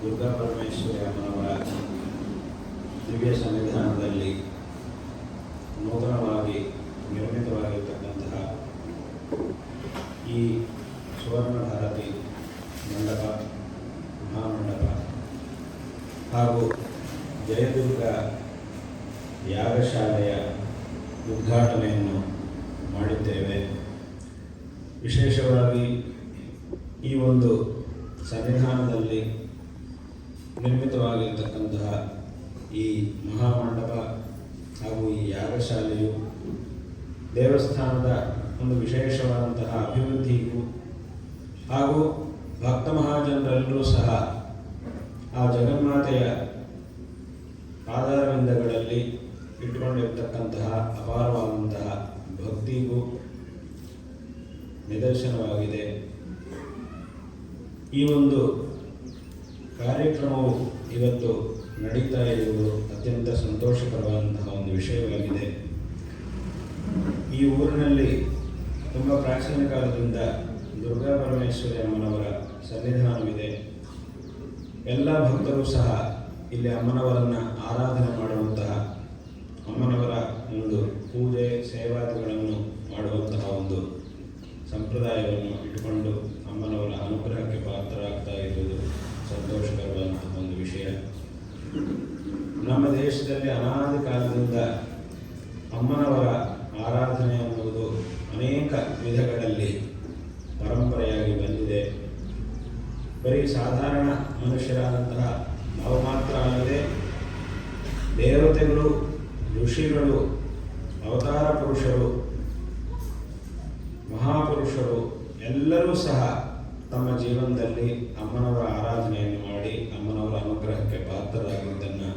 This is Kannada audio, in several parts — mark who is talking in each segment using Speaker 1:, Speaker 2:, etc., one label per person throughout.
Speaker 1: ದುರ್ಗಾ ಪರಮೇಶ್ವರಿ ಅಮ್ಮನವರ ದಿವ್ಯ ಸನ್ನಿಧಾನದಲ್ಲಿ ನೂತನವಾಗಿ ನಿರ್ಮಿತವಾಗಿರ್ತಕ್ಕಂತಹ ಈ ಸುವರ್ಣ ಭಾರತಿ ಮಂಡಪ ಮಹಾಮಂಡಪ ಹಾಗೂ ಜಯದುರ್ಗ ಯಾಗಶಾಲೆಯ ಉದ್ಘಾಟನೆಯನ್ನು ಮಾಡಿದ್ದೇವೆ ವಿಶೇಷವಾಗಿ ಈ ಒಂದು ಸನ್ನಿಧಾನದಲ್ಲಿ ನಿರ್ಮಿತವಾಗಿರ್ತಕ್ಕಂತಹ ಈ ಮಹಾಮಂಡಪ ಹಾಗೂ ಈ ಯಾಗಶಾಲೆಯು ದೇವಸ್ಥಾನದ ಒಂದು ವಿಶೇಷವಾದಂತಹ ಅಭಿವೃದ್ಧಿಗೂ ಹಾಗೂ ಭಕ್ತ ಮಹಾಜನರೆಲ್ಲರೂ ಸಹ ಆ ಆಧಾರವಿಂದಗಳಲ್ಲಿ ಇಟ್ಟುಕೊಂಡಿರ್ತಕ್ಕಂತಹ ಅಪಾರವಾದಂತಹ ಭಕ್ತಿಗೂ ನಿದರ್ಶನವಾಗಿದೆ. ಈ ಒಂದು ಕಾರ್ಯಕ್ರಮವು ಇವತ್ತು ನಡೀತಾ ಇರುವುದು ಅತ್ಯಂತ ಸಂತೋಷಕರವಾದಂತಹ ಒಂದು ವಿಷಯವಾಗಿದೆ. ಈ ಊರಿನಲ್ಲಿ ತುಂಬ ಪ್ರಾಚೀನ ಕಾಲದಿಂದ ದುರ್ಗಾ ಪರಮೇಶ್ವರಿ ಅಮ್ಮನವರ ಸನ್ನಿಧಾನವಿದೆ. ಎಲ್ಲ ಭಕ್ತರು ಸಹ ಇಲ್ಲಿ ಅಮ್ಮನವರನ್ನು ಆರಾಧನೆ ಮಾಡುವಂತಹ ಅಮ್ಮನವರ ಒಂದು ಪೂಜೆ, ಸೇವಾದಿಗಳನ್ನು ಮಾಡುವಂತಹ ಒಂದು ಸಂಪ್ರದಾಯವನ್ನು ಇಟ್ಟುಕೊಂಡು ಅಮ್ಮನವರ ಅನುಗ್ರಹಕ್ಕೆ ಪಾತ್ರರಾಗ್ತಾ ಇರುವುದು ಸಂತೋಷಕರವಾದಂತಹ ಒಂದು ವಿಷಯ. ನಮ್ಮ ದೇಶದಲ್ಲಿ ಅನಾದಿ ಕಾಲದಿಂದ ಅಮ್ಮನವರ ಆರಾಧನೆ ಅನ್ನುವುದು ಅನೇಕ ವಿಧಗಳಲ್ಲಿ ಪರಂಪರೆಯಾಗಿ ಬರೀ ಸಾಧಾರಣ ಮನುಷ್ಯರಾದಂತಹ ನಾವು ಮಾತ್ರ ಅಲ್ಲದೆ ದೇವತೆಗಳು, ಋಷಿಗಳು, ಅವತಾರ ಪುರುಷರು, ಮಹಾಪುರುಷರು ಎಲ್ಲರೂ ಸಹ ತಮ್ಮ ಜೀವನದಲ್ಲಿ ಅಮ್ಮನವರ ಆರಾಧನೆಯನ್ನು ಮಾಡಿ ಅಮ್ಮನವರ ಅನುಗ್ರಹಕ್ಕೆ ಪಾತ್ರರಾಗಿದ್ದನ್ನು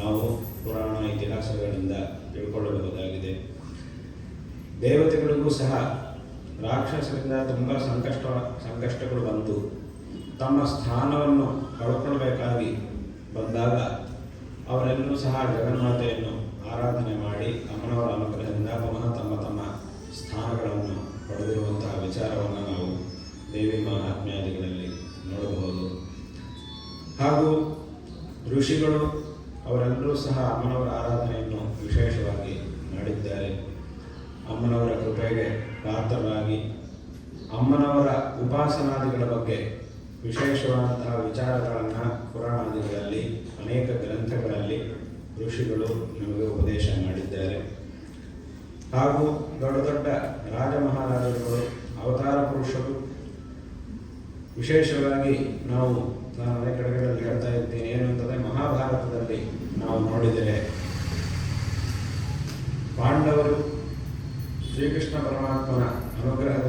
Speaker 1: ನಾವು ಪುರಾಣ ಇತಿಹಾಸಗಳಿಂದ ತಿಳ್ಕೊಳ್ಳಬಹುದಾಗಿದೆ. ದೇವತೆಗಳಿಗೂ ಸಹ ರಾಕ್ಷಸರಿಂದ ತುಂಬ ಸಂಕಷ್ಟ, ಸಂಕಷ್ಟಗಳು ಬಂತು ತಮ್ಮ ಸ್ಥಾನವನ್ನು ಕಳ್ಕೊಳ್ಬೇಕಾಗಿ ಬಂದಾಗ ಅವರೆಲ್ಲರೂ ಸಹ ಜಗನ್ಮಾತೆಯನ್ನು ಆರಾಧನೆ ಮಾಡಿ ಅಮ್ಮನವರ ಅನುಗ್ರಹದಿಂದ ಪುನಃ ತಮ್ಮ ತಮ್ಮ ಸ್ಥಾನಗಳನ್ನು ಪಡೆದಿರುವಂತಹ ವಿಚಾರವನ್ನು ನಾವು ದೇವಿ ಮಹಾತ್ಮ್ಯಾದಿಗಳಲ್ಲಿ ನೋಡಬಹುದು. ಹಾಗೂ ಋಷಿಗಳು ಅವರೆಲ್ಲರೂ ಸಹ ಅಮ್ಮನವರ ಆರಾಧನೆಯನ್ನು ವಿಶೇಷವಾಗಿ ಮಾಡಿದ್ದಾರೆ. ಅಮ್ಮನವರ ಕೃಪೆಗೆ ಪಾತ್ರರಾಗಿ ಅಮ್ಮನವರ ಉಪಾಸನಾದಿಗಳ ಬಗ್ಗೆ ವಿಶೇಷವಾದಂತಹ ವಿಚಾರಗಳನ್ನು ಪುರಾಣಾದಿಗಳಲ್ಲಿ ಅನೇಕ ಗ್ರಂಥಗಳಲ್ಲಿ ಋಷಿಗಳು ನಮಗೆ ಉಪದೇಶ ಮಾಡಿದ್ದಾರೆ. ಹಾಗೂ ದೊಡ್ಡ ದೊಡ್ಡ ರಾಜ ಮಹಾರಾಜರುಗಳು ಅವತಾರ ಪುರುಷರು, ವಿಶೇಷವಾಗಿ ನಾವು ನಾನು ಅನೇಕ ಕಡೆಗಳಲ್ಲಿ ಹೇಳ್ತಾ ಇದ್ದೇನೆ ಏನು ಅಂತಂದರೆ ಮಹಾಭಾರತದಲ್ಲಿ ನಾವು ನೋಡಿದರೆ ಪಾಂಡವರು ಶ್ರೀಕೃಷ್ಣ ಪರಮಾತ್ಮನ ಅನುಗ್ರಹದಿಂದ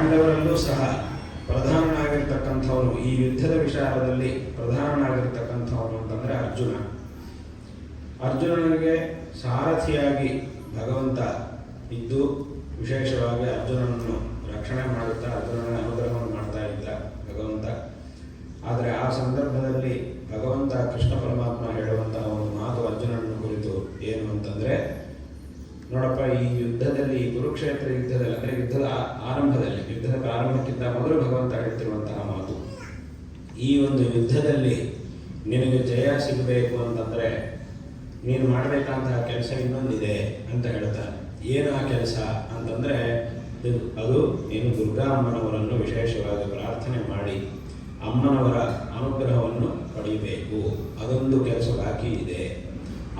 Speaker 1: ಪಾಂಡವರಲ್ಲೂ ಸಹ ಪ್ರಧಾನನಾಗಿರ್ತಕ್ಕಂಥವನು ಈ ಯುದ್ಧದ ವಿಚಾರದಲ್ಲಿ ಪ್ರಧಾನನಾಗಿರ್ತಕ್ಕಂಥವನು ಅಂತಂದರೆ ಅರ್ಜುನ. ಅರ್ಜುನನಿಗೆ ಸಾರಥಿಯಾಗಿ ಭಗವಂತ ಇದ್ದು ವಿಶೇಷವಾಗಿ ಅರ್ಜುನನನ್ನು ರಕ್ಷಣೆ ಮಾಡುತ್ತಾ ಅರ್ಜುನನ ಅನುಗ್ರಹವನ್ನು ಮಾಡ್ತಾ ಇದ್ದ ಭಗವಂತ. ಆದರೆ ಆ ಸಂದರ್ಭದಲ್ಲಿ ಭಗವಂತ ಕೃಷ್ಣ ಪರಮಾತ್ಮ ಹೇಳುವಂತಹ ಒಂದು ಮಾತು ಅರ್ಜುನನ ಕುರಿತು ಏನು ಅಂತಂದರೆ ನೋಡಪ್ಪ, ಈ ಯುದ್ಧದಲ್ಲಿ ಕುರುಕ್ಷೇತ್ರ ಯುದ್ಧದಲ್ಲಿ ಅಂದರೆ ಯುದ್ಧದ ಆರಂಭದಲ್ಲಿ, ಯುದ್ಧದ ಪ್ರಾರಂಭಕ್ಕಿಂತ ಮೊದಲು ಭಗವಂತ ಹೇಳ್ತಿರುವಂತಹ ಮಾತು. ಈ ಒಂದು ಯುದ್ಧದಲ್ಲಿ ನಿನಗೆ ಜಯ ಸಿಗಬೇಕು ಅಂತಂದರೆ, ನೀನು ಮಾಡಬೇಕಂತಹ ಕೆಲಸ ಇನ್ನೊಂದಿದೆ ಅಂತ ಹೇಳ್ತಾರೆ. ಏನು ಆ ಕೆಲಸ ಅಂತಂದರೆ ಅದು ನೀನು ದುರ್ಗಾ ಅಮ್ಮನವರನ್ನು ವಿಶೇಷವಾಗಿ ಪ್ರಾರ್ಥನೆ ಮಾಡಿ, ಅಮ್ಮನವರ ಅನುಗ್ರಹವನ್ನು ಪಡೆಯಬೇಕು ಅದೊಂದು ಕೆಲಸ ಬಾಕಿ ಇದೆ.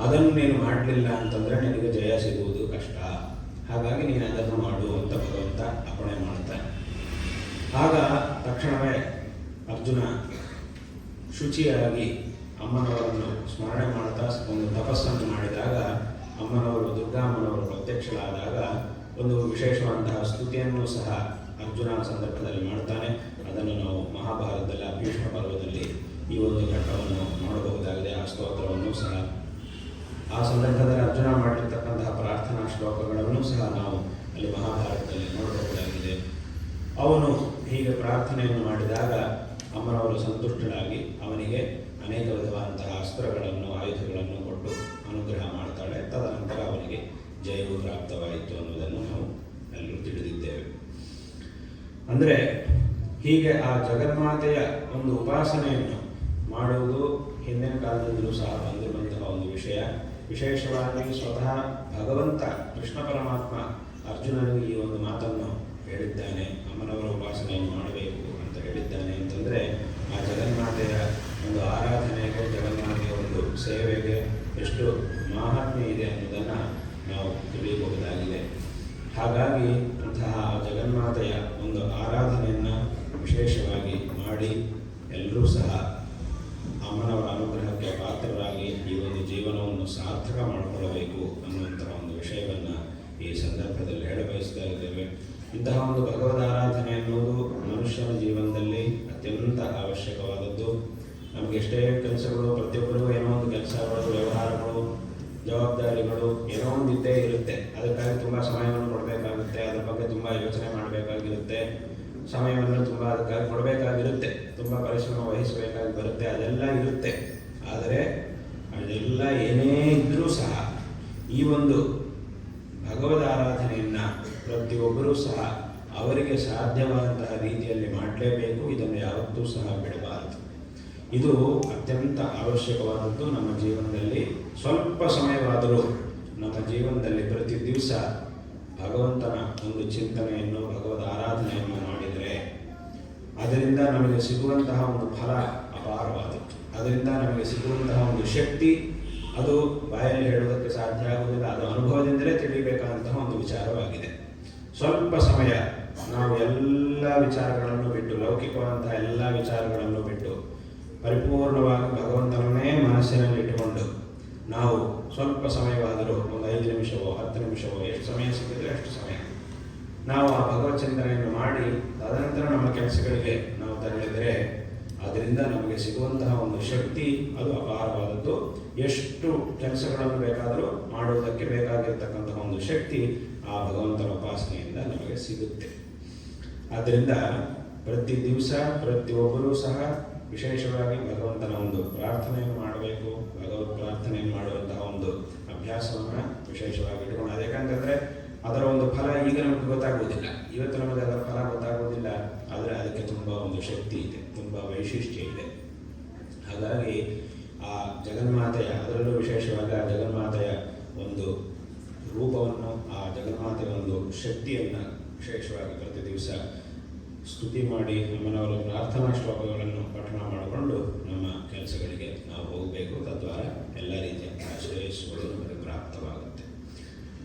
Speaker 1: ಅದನ್ನು ನೀನು ಮಾಡಲಿಲ್ಲ ಅಂತಂದರೆ ನಿನಗೆ ಜಯ ಸಿಗುವುದು ಹಾಗಾಗಿ ನೀನು ಅದನ್ನು ಮಾಡು ಅಂತ ಭಗವಂತ ಅಪ್ಪಣೆ ಮಾಡ್ತಾನೆ ಆಗ ತಕ್ಷಣವೇ ಅರ್ಜುನ ಶುಚಿಯಾಗಿ ಅಮ್ಮನವರನ್ನು ಸ್ಮರಣೆ ಮಾಡ್ತಾ, ಒಂದು ತಪಸ್ಸನ್ನು ಮಾಡಿದಾಗ, ಅಮ್ಮನವರು, ದುರ್ಗಾಮ್ಮನವರು ಪ್ರತ್ಯಕ್ಷರಾದಾಗ ಒಂದು ವಿಶೇಷವಾದಂತಹ ಸ್ತುತಿಯನ್ನು ಸಹ ಅರ್ಜುನ ಸಂದರ್ಭದಲ್ಲಿ ಮಾಡ್ತಾನೆ. ಅದನ್ನು ನಾವು ಮಹಾಭಾರತದಲ್ಲಿ ಭೀಷ್ಮ ಪರ್ವದಲ್ಲಿ ಈ ಒಂದು ಘಟ್ಟವನ್ನು ನೋಡಬಹುದಾಗಿದೆ ಆ ಸ್ತೋತ್ರವನ್ನು ಸಹ ಆ ಸಂದರ್ಭದಲ್ಲಿ ಅರ್ಜುನ ಮಾಡಿರ್ತಕ್ಕಂತಹ ಪ್ರಾರ್ಥನಾ ಶ್ಲೋಕಗಳನ್ನು ಸಹ ನಾವು ಅಲ್ಲಿ ಮಹಾಭಾರತದಲ್ಲಿ ನೋಡಬಹುದಾಗಿದೆ ಅವನು ಹೀಗೆ ಪ್ರಾರ್ಥನೆಯನ್ನು ಮಾಡಿದಾಗ ಅಮ್ಮನವರು ಸಂತುಷ್ಟರಾಗಿ ಅವನಿಗೆ ಅನೇಕ ವಿಧವಾದಂತಹ ಅಸ್ತ್ರಗಳನ್ನು, ಆಯುಧಗಳನ್ನು ಕೊಟ್ಟು ಅನುಗ್ರಹ ಮಾಡ್ತಾಳೆ. ತದನಂತರ ಅವನಿಗೆ ಜಯವು ಪ್ರಾಪ್ತವಾಯಿತು ಅನ್ನೋದನ್ನು ನಾವು ಎಲ್ಲರೂ ತಿಳಿದಿದ್ದೇವೆ. ಅಂದರೆ ಹೀಗೆ ಆ ಜಗನ್ಮಾತೆಯ ಒಂದು ಉಪಾಸನೆಯನ್ನು ಮಾಡುವುದು ಹಿಂದಿನ ಕಾಲದಿಂದಲೂ ಸಹ ಬಂದಿರುವಂತಹ ಒಂದು ವಿಷಯ. ವಿಶೇಷವಾಗಿ ಸ್ವತಃ ಭಗವಂತ, ಕೃಷ್ಣ ಪರಮಾತ್ಮ ಅರ್ಜುನನಿಗೆ ಈ ಒಂದು ಮಾತನ್ನು ಹೇಳಿದ್ದಾನೆ. ಅಮ್ಮನವರ ಉಪಾಸನೆಯನ್ನು ಮಾಡಬೇಕು ಅಂತ ಹೇಳಿದ್ದಾನೆ ಅಂತಂದರೆ, ಆ ಜಗನ್ಮಾತೆಯ ಒಂದು ಆರಾಧನೆಗೆ ಜಗನ್ಮಾತೆಯ ಒಂದು ಸೇವೆಗೆ ಎಷ್ಟು ಮಹಾತ್ಮೆ ಇದೆ ಅನ್ನೋದನ್ನು ನಾವು ತಿಳಿಯಬಹುದಾಗಿದೆ. ಹಾಗಾಗಿ ಅಂತಹ ಜಗನ್ಮಾತೆಯ ಒಂದು ಆರಾಧನೆಯನ್ನು ವಿಶೇಷವಾಗಿ ಮಾಡಿ ಎಲ್ಲರೂ ಸಹ ಅಮ್ಮನವರ ಅನುಗ್ರಹಕ್ಕೆ ಪಾತ್ರರಾಗಿ ಈ ಒಂದು ಜೀವನವನ್ನು ಸಾರ್ಥಕ ಮಾಡಿಕೊಳ್ಳಬೇಕು ಅನ್ನುವಂತಹ ಒಂದು ವಿಷಯವನ್ನು ಈ ಸಂದರ್ಭದಲ್ಲಿ ಹೇಳಬಯಸ್ತಾ ಇದ್ದೇವೆ. ಇಂತಹ ಒಂದು ಭಗವದ್ ಆರಾಧನೆ ಅನ್ನೋದು ಮನುಷ್ಯನ ಜೀವನದಲ್ಲಿ ಅತ್ಯಂತ ಅವಶ್ಯಕವಾದದ್ದು. ನಮಗೆ ಎಷ್ಟೇ ಕೆಲಸಗಳು, ಪ್ರತಿಯೊಬ್ಬರಿಗೂ ಏನೋ ಒಂದು ಕೆಲಸಗಳು, ವ್ಯವಹಾರಗಳು, ಜವಾಬ್ದಾರಿಗಳು ಏನೋ ಒಂದು ಇದ್ದೇ ಇರುತ್ತೆ. ಅದಕ್ಕಾಗಿ ತುಂಬ ಸಮಯವನ್ನು ಕೊಡಬೇಕಾಗುತ್ತೆ, ಅದ್ರ ಬಗ್ಗೆ ತುಂಬ ಯೋಚನೆ ಮಾಡಬೇಕಾಗಿರುತ್ತೆ. ಸಮಯವನ್ನು ತುಂಬ ಅದಕ್ಕಾಗಿ ಕೊಡಬೇಕಾಗಿರುತ್ತೆ. ತುಂಬ ಪರಿಶ್ರಮ ವಹಿಸಬೇಕಾಗಿ ಬರುತ್ತೆ. ಅದೆಲ್ಲ ಇರುತ್ತೆ. ಆದರೆ ಅದೆಲ್ಲ ಏನೇ ಇದ್ದರೂ ಸಹ ಈ ಒಂದು ಭಗವದ್ ಆರಾಧನೆಯನ್ನು ಪ್ರತಿಯೊಬ್ಬರೂ ಸಹ ಅವರಿಗೆ ಸಾಧ್ಯವಾದಂತಹ ರೀತಿಯಲ್ಲಿ ಮಾಡಲೇಬೇಕು. ಇದನ್ನು ಯಾವತ್ತೂ ಸಹ ಬಿಡಬಾರದು. ಇದು ಅತ್ಯಂತ ಅವಶ್ಯಕವಾದದ್ದು ನಮ್ಮ ಜೀವನದಲ್ಲಿ. ಸ್ವಲ್ಪ ಸಮಯವಾದರೂ ನಮ್ಮ ಜೀವನದಲ್ಲಿ ಪ್ರತಿ ದಿವಸ ಭಗವಂತನ ಒಂದು ಚಿಂತನೆಯನ್ನು, ಭಗವದ್ ಆರಾಧನೆಯನ್ನು ಅದರಿಂದ ನಮಗೆ ಸಿಗುವಂತಹ ಒಂದು ಫಲ ಅಪಾರವಾದದ್ದು. ಅದರಿಂದ ನಮಗೆ ಸಿಗುವಂತಹ ಒಂದು ಶಕ್ತಿ, ಅದು ಬಾಯಲ್ಲಿ ಹೇಳುವುದಕ್ಕೆ ಸಾಧ್ಯ ಆಗುವುದಿಲ್ಲ. ಅದು ಅನುಭವದಿಂದಲೇ ತಿಳಿಯಬೇಕಾದಂತಹ ಒಂದು ವಿಚಾರವಾಗಿದೆ. ಸ್ವಲ್ಪ ಸಮಯ ನಾವು ಎಲ್ಲ ವಿಚಾರಗಳನ್ನು ಬಿಟ್ಟು ಲೌಕಿಕವಾದಂತಹ ಎಲ್ಲ ವಿಚಾರಗಳನ್ನು ಬಿಟ್ಟು, ಪರಿಪೂರ್ಣವಾಗಿ ಭಗವಂತನನ್ನೇ ಮನಸ್ಸಿನಲ್ಲಿಟ್ಟುಕೊಂಡು ನಾವು ಸ್ವಲ್ಪ ಸಮಯವಾದರೂ, ಒಂದು ಐದು ನಿಮಿಷವೋ, ಹತ್ತು ನಿಮಿಷವೋ, ಎಷ್ಟು ಸಮಯ ಸಿಕ್ಕಿದ್ರೆ ಅಷ್ಟು ಸಮಯ. ನಾವು ಆ ಭಗವತ್ ಚಿಂತನೆಯನ್ನು ಮಾಡಿ ತದನಂತರ ನಮ್ಮ ಕೆಲಸಗಳಿಗೆ ನಾವು ತೆರಳಿದರೆ, ಅದರಿಂದ ನಮಗೆ ಸಿಗುವಂತಹ ಒಂದು ಶಕ್ತಿ ಅದು ಅಪಾರವಾದದ್ದು. ಎಷ್ಟು ಕೆಲಸಗಳನ್ನು ಬೇಕಾದರೂ ಮಾಡುವುದಕ್ಕೆ ಬೇಕಾಗಿರ್ತಕ್ಕಂತಹ ಒಂದು ಶಕ್ತಿ ಆ ಭಗವಂತನ ಉಪಾಸನೆಯಿಂದ ನಮಗೆ ಸಿಗುತ್ತೆ. ಆದ್ದರಿಂದ ಪ್ರತಿ ದಿವಸ ಪ್ರತಿಯೊಬ್ಬರೂ ಸಹ ವಿಶೇಷವಾಗಿ ಭಗವಂತನ ಒಂದು ಪ್ರಾರ್ಥನೆಯನ್ನು ಮಾಡಬೇಕು. ಭಗವತ್ ಪ್ರಾರ್ಥನೆಯನ್ನು ಮಾಡುವಂತಹ ಒಂದು ಅಭ್ಯಾಸವನ್ನು ವಿಶೇಷವಾಗಿ ಇಟ್ಕೊಂಡು ಯಾಕಂತಂದರೆ ಅದರ ಒಂದು ಫಲ ಈಗ ನಮಗೆ ಗೊತ್ತಾಗುವುದಿಲ್ಲ. ಇವತ್ತು ನಮಗೆ ಅದರ ಫಲ ಗೊತ್ತಾಗುವುದಿಲ್ಲ. ಆದರೆ ಅದಕ್ಕೆ ತುಂಬ ಒಂದು ಶಕ್ತಿ ಇದೆ, ತುಂಬ ವೈಶಿಷ್ಟ್ಯ ಇದೆ. ಹಾಗಾಗಿ ಆ ಜಗನ್ಮಾತೆಯ, ಅದರಲ್ಲೂ ವಿಶೇಷವಾಗಿ ಆ ಜಗನ್ಮಾತೆಯ ಒಂದು ರೂಪವನ್ನು, ಆ ಜಗನ್ಮಾತೆಯ ಒಂದು ಶಕ್ತಿಯನ್ನು ವಿಶೇಷವಾಗಿ ಪ್ರತಿ ದಿವಸ ಸ್ತುತಿ ಮಾಡಿ ನಮ್ಮನವರ ಪ್ರಾರ್ಥನಾ ಶ್ಲೋಕಗಳನ್ನು ಪಠಣ ಮಾಡಿಕೊಂಡು ನಮ್ಮ ಕೆಲಸಗಳಿಗೆ ನಾವು ಹೋಗಬೇಕು. ತದ್ವಾರ ಎಲ್ಲ ರೀತಿಯ ಶ್ರೇಯಸ್ಸುಗಳು ನಮಗೆ ಪ್ರಾಪ್ತವಾಗುತ್ತೆ.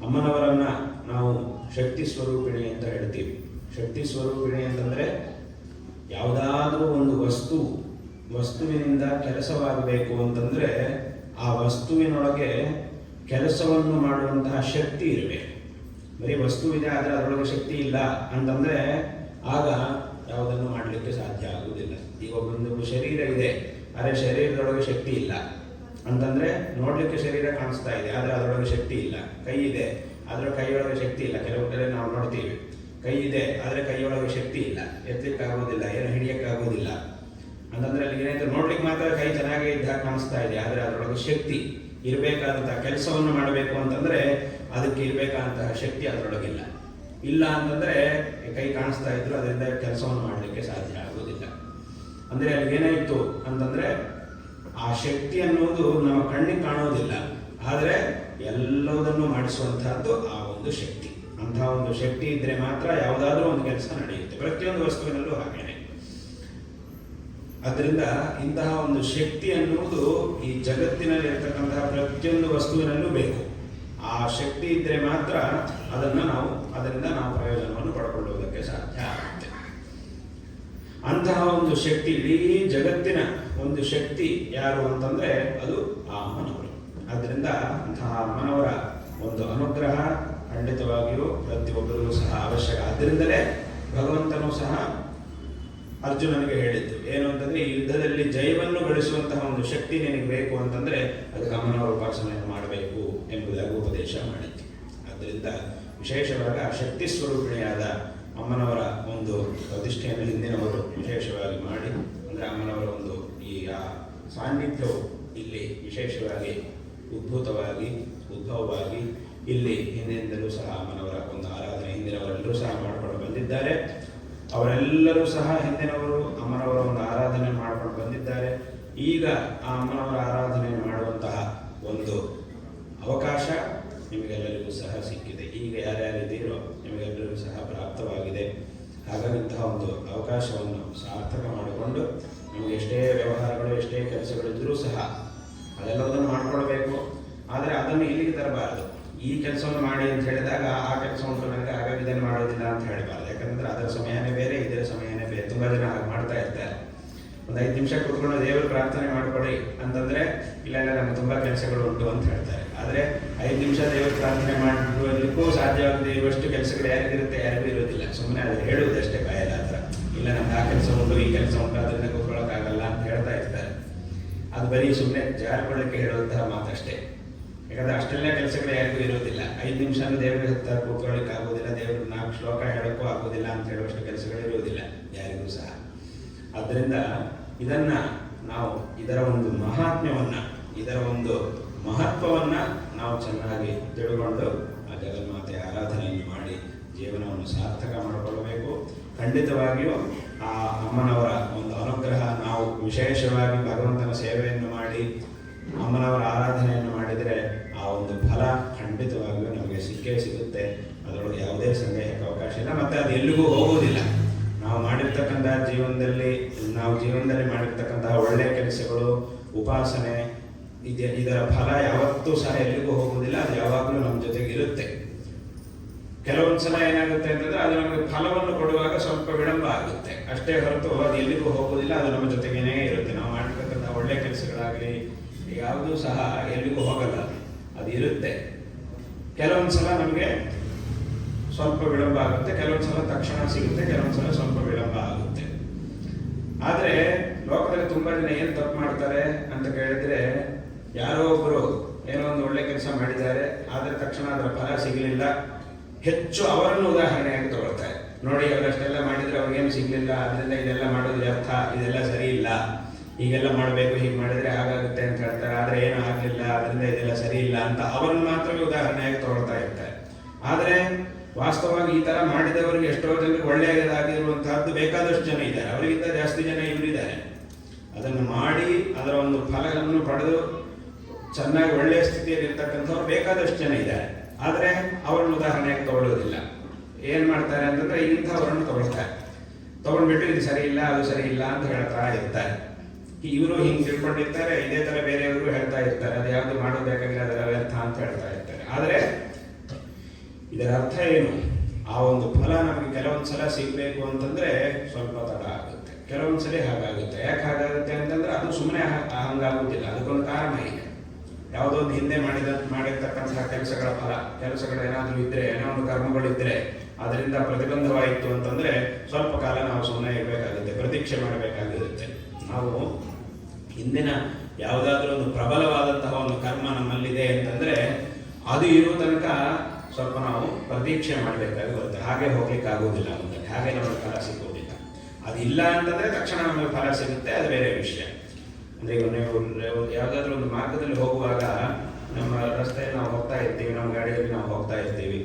Speaker 1: ಅಮ್ಮನವರನ್ನು ನಾವು ಶಕ್ತಿ ಸ್ವರೂಪಿಣಿ ಅಂತ ಹೇಳ್ತೀವಿ. ಶಕ್ತಿ ಸ್ವರೂಪಿಣಿ ಅಂತಂದರೆ ಯಾವುದಾದರೂ ಒಂದು ವಸ್ತು, ವಸ್ತುವಿನಿಂದ ಕೆಲಸವಾಗಬೇಕು ಅಂತಂದರೆ ಆ ವಸ್ತುವಿನೊಳಗೆ ಕೆಲಸವನ್ನು ಮಾಡುವಂತಹ ಶಕ್ತಿ ಇರಬೇಕು. ಬರೀ ವಸ್ತುವಿದೆ ಆದರೆ ಅದರೊಳಗೆ ಶಕ್ತಿ ಇಲ್ಲ ಅಂತಂದರೆ ಆಗ ಯಾವುದನ್ನು ಮಾಡಲಿಕ್ಕೆ ಸಾಧ್ಯ ಆಗುವುದಿಲ್ಲ. ಈಗ ಒಂದು ಶರೀರ ಇದೆ ಆದರೆ ಶರೀರದೊಳಗೆ ಶಕ್ತಿ ಇಲ್ಲ ಅಂತಂದರೆ ನೋಡಲಿಕ್ಕೆ ಶರೀರ ಕಾಣಿಸ್ತಾ ಇದೆ, ಆದರೆ ಅದರೊಳಗೆ ಶಕ್ತಿ ಇಲ್ಲ. ಕೈ ಇದೆ ಆದರೆ ಕೈಯೊಳಗೆ ಶಕ್ತಿ ಇಲ್ಲ. ಕೆಲವು ಕಡೆ ನಾವು ನೋಡ್ತೀವಿ, ಕೈ ಇದೆ, ಆದರೆ ಕೈಯೊಳಗೆ ಶಕ್ತಿ ಇಲ್ಲ. ಎತ್ತಲಿಕ್ಕೆ ಆಗೋದಿಲ್ಲ ಏನು ಹಿಡಿಯಕ್ಕೆ ಆಗೋದಿಲ್ಲ ಅಂತಂದ್ರೆ ಅಲ್ಲಿ ಏನಾಯ್ತು, ನೋಡ್ಲಿಕ್ಕೆ ಮಾತ್ರ ಕೈ ಚೆನ್ನಾಗಿ ಇದ್ದಾಗ ಕಾಣಿಸ್ತಾ ಇದೆ, ಆದರೆ ಅದರೊಳಗೆ ಶಕ್ತಿ ಇರಬೇಕಾದಂತಹ ಕೆಲಸವನ್ನು ಮಾಡಬೇಕು ಅಂತಂದ್ರೆ ಅದಕ್ಕೆ ಇರಬೇಕಾದಂತಹ ಶಕ್ತಿ ಅದರೊಳಗಿಲ್ಲ. ಇಲ್ಲ ಅಂತಂದ್ರೆ ಕೈ ಕಾಣಿಸ್ತಾ ಇದ್ರು, ಅದರಿಂದ ಕೆಲಸವನ್ನು ಮಾಡಲಿಕ್ಕೆ ಸಾಧ್ಯ ಆಗೋದಿಲ್ಲ. ಅಂದ್ರೆ ಅಲ್ಲಿ ಏನಾಯ್ತು ಅಂತಂದ್ರೆ ಆ ಶಕ್ತಿ ಅನ್ನೋದು ನಮ್ಮ ಕಣ್ಣಿಗೆ ಕಾಣೋದಿಲ್ಲ. ಆದರೆ ಎಲ್ಲದನ್ನು ಮಾಡಿಸುವಂತಹದ್ದು ಆ ಒಂದು ಶಕ್ತಿ. ಅಂತಹ ಒಂದು ಶಕ್ತಿ ಇದ್ರೆ ಮಾತ್ರ ಯಾವುದಾದ್ರೂ ಒಂದು ಕೆಲಸ ನಡೆಯುತ್ತೆ. ಪ್ರತಿಯೊಂದು ವಸ್ತುವಿನಲ್ಲೂ ಹಾಗೇನೆ. ಅದರಿಂದ ಇಂತಹ ಒಂದು ಶಕ್ತಿ ಅನ್ನುವುದು ಈ ಜಗತ್ತಿನಲ್ಲಿ ಇರತಕ್ಕಂತಹ ಪ್ರತಿಯೊಂದು ವಸ್ತುವಿನಲ್ಲೂ ಬೇಕು. ಆ ಶಕ್ತಿ ಇದ್ರೆ ಮಾತ್ರ ಅದನ್ನು ನಾವು, ಅದರಿಂದ ನಾವು ಪ್ರಯೋಜನವನ್ನು ಪಡ್ಕೊಳ್ಳುವುದಕ್ಕೆ ಸಾಧ್ಯ ಆಗುತ್ತೆ. ಅಂತಹ ಒಂದು ಶಕ್ತಿ, ಇಡೀ ಜಗತ್ತಿನ ಒಂದು ಶಕ್ತಿ ಯಾರು ಅಂತಂದ್ರೆ ಅದು ಆ ಅಮ್ಮನವರು ಆದ್ದರಿಂದ ಅಂತಹ ಅಮ್ಮನವರ ಒಂದು ಅನುಗ್ರಹ ಖಂಡಿತವಾಗಿಯೂ ಪ್ರತಿಯೊಬ್ಬರಿಗೂ ಸಹ ಅವಶ್ಯಕ. ಆದ್ದರಿಂದಲೇ ಭಗವಂತನು ಸಹ ಅರ್ಜುನನಿಗೆ ಹೇಳಿದ್ದು. ಏನು ಅಂತಂದ್ರೆ, ಈ ಯುದ್ಧದಲ್ಲಿ ಜಯವನ್ನು ಗಳಿಸುವಂತಹ ಒಂದು ಶಕ್ತಿ ನಿನಗೆ ಬೇಕು ಅಂತಂದ್ರೆ ಅದಕ್ಕೆ ಅಮ್ಮನವರ ಉಪಾಸನೆಯನ್ನು ಮಾಡಬೇಕು ಎಂಬುದಾಗಿ ಉಪದೇಶ ಮಾಡಿತ್ತು ಆದ್ದರಿಂದ ವಿಶೇಷವಾಗಿ ಶಕ್ತಿ ಸ್ವರೂಪಿಣಿಯಾದ ಅಮ್ಮನವರ ಒಂದು ಪ್ರತಿಷ್ಠೆಯನ್ನು ಹಿಂದಿನವರು ವಿಶೇಷವಾಗಿ ಮಾಡಿ, ಅಂದರೆ ಅಮ್ಮನವರ ಒಂದು ಈ ಆ ಸಾನ್ನಿಧ್ಯವು ಇಲ್ಲಿ ವಿಶೇಷವಾಗಿ ಉದ್ಭೂತವಾಗಿ, ಉದ್ಭವವಾಗಿ ಇಲ್ಲಿ ಹಿಂದಿನಿಂದಲೂ ಸಹ ಅಮ್ಮನವರ ಒಂದು ಆರಾಧನೆ, ಹಿಂದಿನವರೆಲ್ಲರೂ ಸಹ ಮಾಡಿಕೊಂಡು ಬಂದಿದ್ದಾರೆ. ಅವರೆಲ್ಲರೂ ಸಹ ಹಿಂದಿನವರು ಅಮ್ಮನವರ ಒಂದು ಆರಾಧನೆ ಮಾಡಿಕೊಂಡು ಬಂದಿದ್ದಾರೆ. ಈಗ ಆ ಅಮ್ಮನವರ ಆರಾಧನೆ ಮಾಡುವಂತಹ ಒಂದು ಅವಕಾಶ ನಿಮಗೆಲ್ಲರಿಗೂ ಸಹ ಸಿಕ್ಕಿದೆ. ಈಗ ಯಾರ್ಯಾರಿದ್ದೀರೋ ನಿಮಗೆಲ್ಲರಿಗೂ ಸಹ ಪ್ರಾಪ್ತವಾಗಿದೆ. ಹಾಗಾಗಿ ಇಂತಹ ಒಂದು ಅವಕಾಶವನ್ನು ಸಾರ್ಥಕ ಮಾಡಿಕೊಂಡು ನಿಮಗೆ ಎಷ್ಟೇ ವ್ಯವಹಾರಗಳು, ಎಷ್ಟೇ ಕೆಲಸಗಳಿದ್ದರೂ ಸಹ ಅದೆಲ್ಲವನ್ನು ಮಾಡ್ಕೊಳ್ಬೇಕು. ಆದರೆ ಅದನ್ನು ಇಲ್ಲಿಗೆ ತರಬಾರದು. ಈ ಕೆಲಸವನ್ನು ಮಾಡಿ ಅಂತ ಹೇಳಿದಾಗ ಆ ಕೆಲಸ ಉಂಟು ನನಗೆ ಹಾಗಾಗಿ ಇದನ್ನು ಮಾಡೋದಿಲ್ಲ ಅಂತ ಹೇಳಬಾರ್ದು. ಯಾಕಂದ್ರೆ ಅದರ ಸಮಯನೇ ಬೇರೆ, ಇದರ ಸಮಯನೇ ಬೇರೆ. ತುಂಬ ಜನ ಹಾಗೆ ಮಾಡ್ತಾ ಇರ್ತಾರೆ. ಒಂದು ಐದು ನಿಮಿಷ ಕೂತ್ಕೊಂಡು ದೇವರು ಪ್ರಾರ್ಥನೆ ಮಾಡ್ಕೊಳ್ಳಿ ಅಂತಂದ್ರೆ, ಇಲ್ಲ ಇಲ್ಲ, ನಮ್ಗೆ ತುಂಬಾ ಕೆಲಸಗಳು ಉಂಟು ಅಂತ ಹೇಳ್ತಾರೆ. ಆದರೆ ಐದು ನಿಮಿಷ ದೇವರು ಪ್ರಾರ್ಥನೆ ಮಾಡೋದಕ್ಕೂ ಸಾಧ್ಯವಾಗದೆ ಇವಷ್ಟು ಕೆಲಸಗಳು ಯಾರಿಗಿರುತ್ತೆ, ಯಾರಿಗೂ ಇರೋದಿಲ್ಲ ಸುಮ್ಮನೆ ಅದು ಹೇಳುವುದಷ್ಟೇ ಬಾಯಲ್ಲ ಇಲ್ಲ, ನಮ್ಗೆ ಆ ಕೆಲಸ ಉಂಟು, ಈ ಕೆಲಸ ಉಂಟು, ಅದರಿಂದ ಅದು ಬರೀ ಸುಮ್ಮನೆ ಜಾರಿಕೊಳ್ಳಕ್ಕೆ ಹೇಳುವಂತಹ ಮಾತಷ್ಟೇ. ಯಾಕಂದ್ರೆ ಅಷ್ಟೆಲ್ಲ ಕೆಲಸಗಳು ಯಾರಿಗೂ ಇರೋದಿಲ್ಲ ಐದು ನಿಮಿಷ ದೇವರ ಹತ್ತಿರ ಕೂತ್ಕೊಳ್ಳಿಕ್ಕೆ ಆಗೋದಿಲ್ಲ ದೇವರು ನಾಲ್ಕು ಶ್ಲೋಕ ಹೇಳೋಕ್ಕೂ ಆಗೋದಿಲ್ಲ ಅಂತ ಹೇಳುವಷ್ಟು ಕೆಲಸಗಳು ಇರೋದಿಲ್ಲ ಯಾರಿಗೂ ಸಹ. ಆದ್ದರಿಂದ ಇದನ್ನ ನಾವು ಇದರ ಒಂದು ಮಹಾತ್ಮ್ಯವನ್ನ, ಇದರ ಒಂದು ಮಹತ್ವವನ್ನ ನಾವು ಚೆನ್ನಾಗಿ ತಿಳ್ಕೊಂಡು ಆ ಜಗನ್ಮಾತೆಯ ಆರಾಧನೆಯನ್ನು ಮಾಡಿ ಜೀವನವನ್ನು ಸಾರ್ಥಕ ಮಾಡಿಕೊಳ್ಳಬೇಕು. ಖಂಡಿತವಾಗಿಯೂ ಆ ಅಮ್ಮನವರ ಒಂದು ಅನುಗ್ರಹ ನಾವು ವಿಶೇಷವಾಗಿ ಭಗವಂತನ ಸೇವೆಯನ್ನು ಮಾಡಿ, ಅಮ್ಮನವರ ಆರಾಧನೆಯನ್ನು ಮಾಡಿದರೆ ಆ ಒಂದು ಫಲ ಖಂಡಿತವಾಗಿಯೂ ನಮಗೆ ಸಿಕ್ಕೇ ಸಿಗುತ್ತೆ. ಅದರೊಳಗೆ ಯಾವುದೇ ಸಂದೇಹಕ್ಕೆ ಅವಕಾಶ ಇಲ್ಲ. ಮತ್ತೆ ಅದು ಎಲ್ಲಿಗೂ ಹೋಗುವುದಿಲ್ಲ. ನಾವು ಮಾಡಿರ್ತಕ್ಕಂತಹ ಜೀವನದಲ್ಲಿ, ನಾವು ಜೀವನದಲ್ಲಿ ಮಾಡಿರ್ತಕ್ಕಂತಹ ಒಳ್ಳೆಯ ಕೆಲಸಗಳು, ಉಪಾಸನೆ, ಇದೆ ಇದರ ಫಲ ಯಾವತ್ತೂ ಸಹ ಎಲ್ಲಿಗೂ ಹೋಗುವುದಿಲ್ಲ. ಅದು ಯಾವಾಗಲೂ ನಮ್ಮ ಜೊತೆಗೆ ಇರುತ್ತೆ ಕೆಲವೊಂದು ಸಲ ಏನಾಗುತ್ತೆ ಅಂತಂದ್ರೆ ಅದು ನಮಗೆ ಫಲವನ್ನು ಕೊಡುವಾಗ ಸ್ವಲ್ಪ ವಿಳಂಬ ಆಗುತ್ತೆ. ಅಷ್ಟೇ ಹೊರತು ಅದು ಎಲ್ಲಿಗೂ ಹೋಗೋದಿಲ್ಲ ಅದು ನಮ್ಮ ಜೊತೆಗೇನೇ ಇರುತ್ತೆ. ನಾವು ಮಾಡಿರ್ತಕ್ಕಂಥ ಒಳ್ಳೆ ಕೆಲಸಗಳಾಗಲಿ, ಯಾವುದೂ ಸಹ ಎಲ್ಲಿಗೂ ಹೋಗಲ್ಲ. ಅದು ಇರುತ್ತೆ. ಕೆಲವೊಂದು ಸಲ ನಮಗೆ ಸ್ವಲ್ಪ ವಿಳಂಬ ಆಗುತ್ತೆ, ಕೆಲವೊಂದು ಸಲ ತಕ್ಷಣ ಸಿಗುತ್ತೆ, ಕೆಲವೊಂದು ಸಲ ಸ್ವಲ್ಪ ವಿಳಂಬ ಆಗುತ್ತೆ. ಆದರೆ ಲೋಕದಲ್ಲಿ ತುಂಬಾ ಜನ ಏನು ತಪ್ಪು ಮಾಡ್ತಾರೆ ಅಂತ ಕೇಳಿದ್ರೆ, ಯಾರೋ ಒಬ್ಬರು ಏನೋ ಒಂದು ಒಳ್ಳೆ ಕೆಲಸ ಮಾಡಿದ್ದಾರೆ, ಆದರೆ ತಕ್ಷಣ ಅದರ ಫಲ ಸಿಗಲಿಲ್ಲ. ಹೆಚ್ಚು ಅವರನ್ನು ಉದಾಹರಣೆಯಾಗಿ ತಗೊಳ್ತಾರೆ. ನೋಡಿ, ಅವರಷ್ಟೆಲ್ಲ ಮಾಡಿದ್ರೆ ಅವ್ರಿಗೇನು ಸಿಗಲಿಲ್ಲ, ಅದರಿಂದ ಇದೆಲ್ಲ ಮಾಡೋದು ವ್ಯರ್ಥ, ಇದೆಲ್ಲ ಸರಿ ಇಲ್ಲ ಹೀಗೆಲ್ಲ ಮಾಡಬೇಕು, ಹೀಗೆ ಮಾಡಿದ್ರೆ ಹಾಗಾಗುತ್ತೆ ಅಂತ ಹೇಳ್ತಾರೆ. ಆದರೆ ಏನು ಆಗಲಿಲ್ಲ, ಅದರಿಂದ ಇದೆಲ್ಲ ಸರಿ ಇಲ್ಲ ಅಂತ ಅವರನ್ನು ಮಾತ್ರವೇ ಉದಾಹರಣೆಯಾಗಿ ತಗೊಳ್ತಾ ಇರ್ತಾರೆ. ಆದರೆ ವಾಸ್ತವವಾಗಿ ಈ ತರ ಮಾಡಿದವರಿಗೆ ಎಷ್ಟೋ ಜನರಿಗೆ ಒಳ್ಳೆಯದಾಗಿರುವಂತಹದ್ದು ಬೇಕಾದಷ್ಟು ಜನ ಇದ್ದಾರೆ. ಅವರಿಗಿಂತ ಜಾಸ್ತಿ ಜನ ಇವರಿದ್ದಾರೆ ಅದನ್ನು ಮಾಡಿ ಅದರ ಒಂದು ಫಲಗಳನ್ನು ಪಡೆದು ಚೆನ್ನಾಗಿ ಒಳ್ಳೆಯ ಸ್ಥಿತಿಯಲ್ಲಿರ್ತಕ್ಕಂಥವ್ರು ಬೇಕಾದಷ್ಟು ಜನ ಇದ್ದಾರೆ. ಆದರೆ ಅವರನ್ನು ಉದಾಹರಣೆಯಾಗಿ ತಗೊಳ್ಳೋದಿಲ್ಲ? ಏನು ಮಾಡ್ತಾರೆ ಅಂತಂದ್ರೆ ಇಂಥವರನ್ನು ತಗೊಳ್ತಾರೆ. ತಗೊಂಡ್ಬಿಟ್ಟು ಇದು ಸರಿ ಇಲ್ಲ, ಅದು ಸರಿ ಇಲ್ಲ ಅಂತ ಹೇಳ್ತಾ ಇರ್ತಾರೆ. ಇವರು ಹಿಂಗೆ ತಿಳ್ಕೊಂಡಿರ್ತಾರೆ, ಇದೇ ಥರ ಬೇರೆಯವರು ಹೇಳ್ತಾ ಇರ್ತಾರೆ, ಅದು ಯಾವುದು ಮಾಡಬೇಕಾಗಿಲ್ಲ ಅದರ ವ್ಯರ್ಥ ಅಂತ ಹೇಳ್ತಾ ಇರ್ತಾರೆ. ಆದರೆ ಇದರ ಅರ್ಥ ಏನು? ಆ ಒಂದು ಫಲ ನಮಗೆ ಕೆಲವೊಂದು ಸಲ ಸಿಗಬೇಕು ಅಂತಂದ್ರೆ ಸ್ವಲ್ಪ ತಡ ಆಗುತ್ತೆ. ಕೆಲವೊಂದು ಸಲ ಹಾಗಾಗುತ್ತೆ. ಯಾಕೆ ಹಾಗಾಗುತ್ತೆ ಅಂತಂದ್ರೆ ಅದು ಸುಮ್ಮನೆ ಹಂಗಾಗುವುದಿಲ್ಲ ಅದಕ್ಕೊಂದು ಕಾರಣ ಇದೆ ಯಾವುದೋ ಒಂದು ಹಿಂದೆ ಮಾಡಿದ, ಮಾಡಿರ್ತಕ್ಕಂತಹ ಕೆಲಸಗಳ ಫಲ, ಕೆಲಸಗಳು ಏನಾದರೂ ಇದ್ರೆ, ಏನೋ ಒಂದು ಕರ್ಮಗಳಿದ್ರೆ ಅದರಿಂದ ಪ್ರತಿಬಂಧವಾಯಿತು ಅಂತಂದ್ರೆ ಸ್ವಲ್ಪ ಕಾಲ ನಾವು ಸುಮ್ಮನೆ ಇರಬೇಕಾಗುತ್ತೆ, ಪ್ರತೀಕ್ಷೆ ಮಾಡಬೇಕಾಗಿರುತ್ತೆ. ನಾವು ಹಿಂದಿನ ಯಾವುದಾದ್ರೂ ಒಂದು ಪ್ರಬಲವಾದಂತಹ ಒಂದು ಕರ್ಮ ನಮ್ಮಲ್ಲಿದೆ ಅಂತಂದ್ರೆ ಅದು ಇರುವ ತನಕ ಸ್ವಲ್ಪ ನಾವು ಪ್ರತೀಕ್ಷೆ ಮಾಡಬೇಕಾಗಿ ಬರುತ್ತೆ ಹಾಗೆ ಹೋಗ್ಲಿಕ್ಕೆ ಆಗೋದಿಲ್ಲ ಅಂತ ಹಾಗೆ ನಮಗೆ ಫಲ ಸಿಗೋದಿಲ್ಲ. ಅದಿಲ್ಲ ಅಂತಂದ್ರೆ ತಕ್ಷಣ ನಮಗೆ ಫಲ ಸಿಗುತ್ತೆ, ಅದು ಬೇರೆ ವಿಷಯ. ಅಂದ್ರೆ ನೀವು ಯಾವುದಾದ್ರೂ ಒಂದು ಮಾರ್ಗದಲ್ಲಿ ಹೋಗುವಾಗ ನಮ್ಮ ರಸ್ತೆಯಲ್ಲಿ ನಾವು ಹೋಗ್ತಾ ಇರ್ತೀವಿ, ನಮ್ಮ ಗಾಡಿಯಲ್ಲಿ ನಾವು ಹೋಗ್ತಾ ಇರ್ತೀವಿ.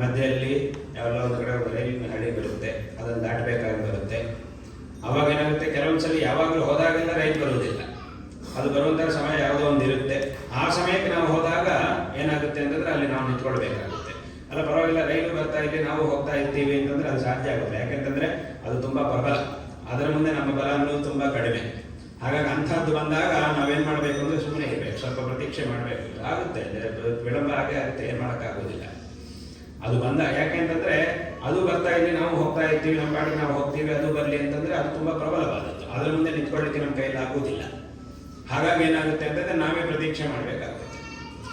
Speaker 1: ಮಧ್ಯದಲ್ಲಿ ಯಾವೆಲ್ಲ ಒಂದು ಕಡೆ ಒಂದು ರೈಲಿನ ಹಳಿ ಬರುತ್ತೆ, ಅದನ್ನು ದಾಟಬೇಕಾಗಿ ಬರುತ್ತೆ. ಅವಾಗ ಏನಾಗುತ್ತೆ, ಕೆಲವೊಂದ್ಸಲ ಯಾವಾಗಲೂ ಹೋದಾಗೆಲ್ಲ ರೈಲು ಬರುವುದಿಲ್ಲ. ಅದು ಬರುವಂತಹ ಸಮಯ ಯಾವುದೋ ಒಂದು ಇರುತ್ತೆ. ಆ ಸಮಯಕ್ಕೆ ನಾವು ಹೋದಾಗ ಏನಾಗುತ್ತೆ ಅಂತಂದ್ರೆ ಅಲ್ಲಿ ನಾವು ನಿಂತ್ಕೊಳ್ಬೇಕಾಗುತ್ತೆ. ಅಲ್ಲ, ಪರವಾಗಿಲ್ಲ, ರೈಲು ಬರ್ತಾ ಇಲ್ಲಿ, ನಾವು ಹೋಗ್ತಾ ಇರ್ತೀವಿ ಅಂತಂದ್ರೆ ಅದು ಸಾಧ್ಯ ಆಗುತ್ತೆ. ಯಾಕೆಂತಂದ್ರೆ ಅದು ತುಂಬಾ ಪ್ರಬಲ ಅದರ ಮುಂದೆ ನಮ್ಮ ಬಲ ಅನ್ನೋದು ತುಂಬಾ ಕಡಿಮೆ. ಹಾಗಾಗಿ ಅಂಥದ್ದು ಬಂದಾಗ ನಾವೇನ್ ಮಾಡಬೇಕು ಅಂದ್ರೆ ಸುಮ್ಮನೆ ಇರಬೇಕು, ಸ್ವಲ್ಪ ಪ್ರತೀಕ್ಷೆ ಮಾಡಬೇಕು. ಆಗುತ್ತೆ ವಿಳಂಬ ಆಗೇ ಆಗುತ್ತೆ, ಏನು ಮಾಡೋಕ್ಕಾಗೋದಿಲ್ಲ. ಅದು ಬಂದಾಗ, ಯಾಕೆ ಅಂತಂದ್ರೆ ಅದು ಬರ್ತಾ ಇಲ್ಲಿ ನಾವು ಹೋಗ್ತಾ ಇರ್ತೀವಿ, ನಮ್ಮ ಪಾಡಿಗೆ ನಾವು ಹೋಗ್ತೀವಿ, ಅದು ಬರಲಿ ಅಂತಂದ್ರೆ ಅದು ತುಂಬಾ ಪ್ರಬಲವಾದದ್ದು. ಅದರ ಮುಂದೆ ನಿಂತ್ಕೊಳ್ಳಿಕ್ಕೆ ನಮ್ಮ ಕೈಯಲ್ಲಿ ಆಗೋದಿಲ್ಲ. ಹಾಗಾಗಿ ಏನಾಗುತ್ತೆ ಅಂತಂದ್ರೆ ನಾವೇ ಪ್ರತೀಕ್ಷೆ ಮಾಡಬೇಕಾಗುತ್ತೆ.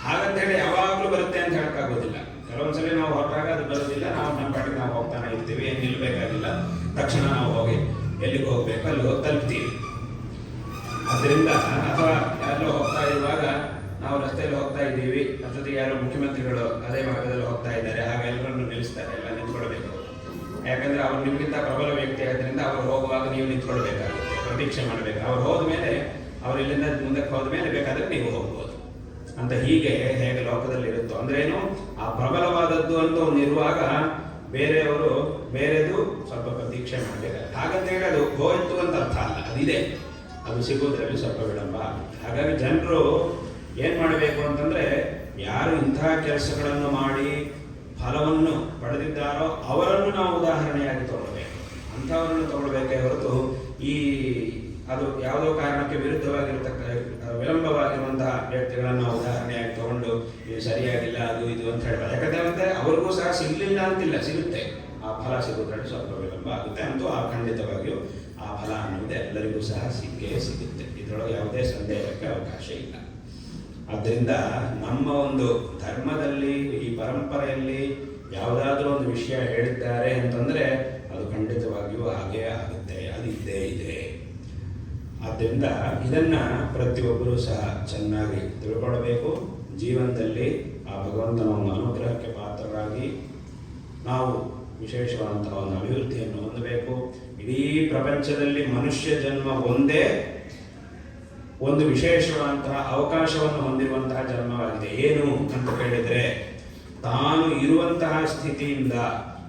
Speaker 1: ಹಾಗಂತ ಹೇಳಿ ಯಾವಾಗಲೂ ಬರುತ್ತೆ ಅಂತ ಹೇಳಕ್ಕಾಗೋದಿಲ್ಲ. ಕೆಲವೊಂದ್ಸಲಿ ನಾವು ಹೊರಟಾಗ ಅದು ಬರೋದಿಲ್ಲ, ನಾವು ನಮ್ಮ ಪಾಡಿಗೆ ನಾವು ಹೋಗ್ತಾನೆ ಇರ್ತೀವಿ, ಏನು ನಿಲ್ಬೇಕಾಗಿಲ್ಲ. ತಕ್ಷಣ ನಾವು ಹೋಗಿ ಎಲ್ಲಿಗೆ ಹೋಗ್ಬೇಕು, ಅಲ್ಲಿ ಹೋಗಿ ತಲುಪ್ತೀವಿ. ಅದರಿಂದ ಅಥವಾ ಯಾರೋ ಹೋಗ್ತಾ ಇರುವಾಗ ನಾವು ರಸ್ತೆಯಲ್ಲಿ ಹೋಗ್ತಾ ಇದ್ದೀವಿ. ಜೊತೆಗೆ ಯಾರೋ ಮುಖ್ಯಮಂತ್ರಿಗಳು ಅದೇ ಮಾರ್ಗದಲ್ಲಿ ಹೋಗ್ತಾ ಇದ್ದಾರೆ. ಆಗ ಎಲ್ಲರನ್ನು ನಿಲ್ಲಿಸ್ತಾರೆ, ಎಲ್ಲ ನಿಂತ್ಕೊಳ್ಬೇಕು. ಯಾಕಂದ್ರೆ ಅವ್ರು ನಿಮ್ಗಿಂತ ಪ್ರಬಲ ವ್ಯಕ್ತಿ ಆದ್ರಿಂದ ಅವ್ರು ಹೋಗುವಾಗ ನೀವು ನಿಂತ್ಕೊಳ್ಬೇಕಾಗುತ್ತೆ, ಪ್ರತೀಕ್ಷೆ ಮಾಡಬೇಕು. ಅವ್ರು ಹೋದ್ಮೇಲೆ ಅವ್ರು ಇಲ್ಲಿಂದ ಮುಂದಕ್ಕೆ ಹೋದ್ಮೇಲೆ ಬೇಕಾದ್ರೆ ನೀವು ಹೋಗ್ಬೋದು. ಅಂತ ಹೀಗೆ ಹೇಗೆ ಲೋಕದಲ್ಲಿ ಇರುತ್ತೋ. ಅಂದ್ರೆ ಏನು? ಆ ಪ್ರಬಲವಾದದ್ದು ಅಂತ ಒಂದು ಇರುವಾಗ ಬೇರೆಯವರು ಬೇರೆದು ಸ್ವಲ್ಪ ಪ್ರತೀಕ್ಷೆ ಮಾಡಿದ್ದಾರೆ ಹಾಗಂತ ಹೇಳಿ ಅದು ಹೋಯ್ತು ಅಂತ ಅರ್ಥ ಅಲ್ಲ. ಅದಿದೆ. ಅದು ಸಿಗೋದ್ರಲ್ಲಿ ಸ್ವಲ್ಪ ವಿಳಂಬ. ಹಾಗಾಗಿ ಜನರು ಏನು ಮಾಡಬೇಕು ಅಂತಂದ್ರೆ ಯಾರು ಇಂತಹ ಕೆಲಸಗಳನ್ನು ಮಾಡಿ ಫಲವನ್ನು ಪಡೆದಿದ್ದಾರೋ ಅವರನ್ನು ನಾವು ಉದಾಹರಣೆಯಾಗಿ ತಗೊಳ್ಬೇಕು. ಅಂಥವರನ್ನು ತಗೊಳ್ಬೇಕೇ ಹೊರತು ಈ ಅದು ಯಾವುದೋ ಕಾರಣಕ್ಕೆ ವಿರುದ್ಧವಾಗಿರತಕ್ಕ, ವಿಳಂಬವಾಗಿರುವಂತಹ ವ್ಯಕ್ತಿಗಳನ್ನು ಉದಾಹರಣೆಯಾಗಿ ತಗೊಂಡು, ಇದು ಸರಿಯಾಗಿಲ್ಲ, ಅದು ಇದು ಅಂತ ಹೇಳ್ಬೋದು ಯಾಕಂದ್ರೆ ಅವ್ರಿಗೂ ಸಹ ಸಿಗಲಿಲ್ಲ ಅಂತಿಲ್ಲ, ಸಿಗುತ್ತೆ. ಆ ಫಲ ಸಿಗೋದ್ರಲ್ಲಿ ಸ್ವಲ್ಪ ವಿಳಂಬ ಆಗುತ್ತೆ ಅಂತೂ ಆ ಖಂಡಿತವಾಗಿಯೂ ಆ ಫಲ ಅನ್ನೋದು ಎಲ್ಲರಿಗೂ ಸಹ ಸಿಕ್ಕೇ ಸಿಗುತ್ತೆ. ಇದರೊಳಗೆ ಯಾವುದೇ ಸಂದೇಹಕ್ಕೆ ಅವಕಾಶ ಇಲ್ಲ. ಆದ್ದರಿಂದ ನಮ್ಮ ಒಂದು ಧರ್ಮದಲ್ಲಿ, ಈ ಪರಂಪರೆಯಲ್ಲಿ ಯಾವುದಾದ್ರೂ ಒಂದು ವಿಷಯ ಹೇಳಿದ್ದಾರೆ ಅಂತಂದರೆ ಅದು ಖಂಡಿತವಾಗಿಯೂ ಹಾಗೇ ಆಗುತ್ತೆ, ಅದು ಇದ್ದೇ ಇದೆ. ಆದ್ದರಿಂದ ಇದನ್ನು ಪ್ರತಿಯೊಬ್ಬರೂ ಸಹ ಚೆನ್ನಾಗಿ ತಿಳ್ಕೊಳ್ಬೇಕು. ಜೀವನದಲ್ಲಿ ಆ ಭಗವಂತನ ಒಂದು ಅನುಗ್ರಹಕ್ಕೆ ಪಾತ್ರರಾಗಿ ನಾವು ವಿಶೇಷವಾದಂತಹ ಒಂದು ಅಭಿವೃದ್ಧಿಯನ್ನು ಹೊಂದಬೇಕು. ಇಡೀ ಪ್ರಪಂಚದಲ್ಲಿ ಮನುಷ್ಯ ಜನ್ಮ ಒಂದೇ ಒಂದು ವಿಶೇಷವಾದಂತಹ ಅವಕಾಶವನ್ನು ಹೊಂದಿರುವಂತಹ ಜನ್ಮವಾಗಿದೆ. ಏನು ಅಂತ ಕೇಳಿದರೆ, ತಾನು ಇರುವಂತಹ ಸ್ಥಿತಿಯಿಂದ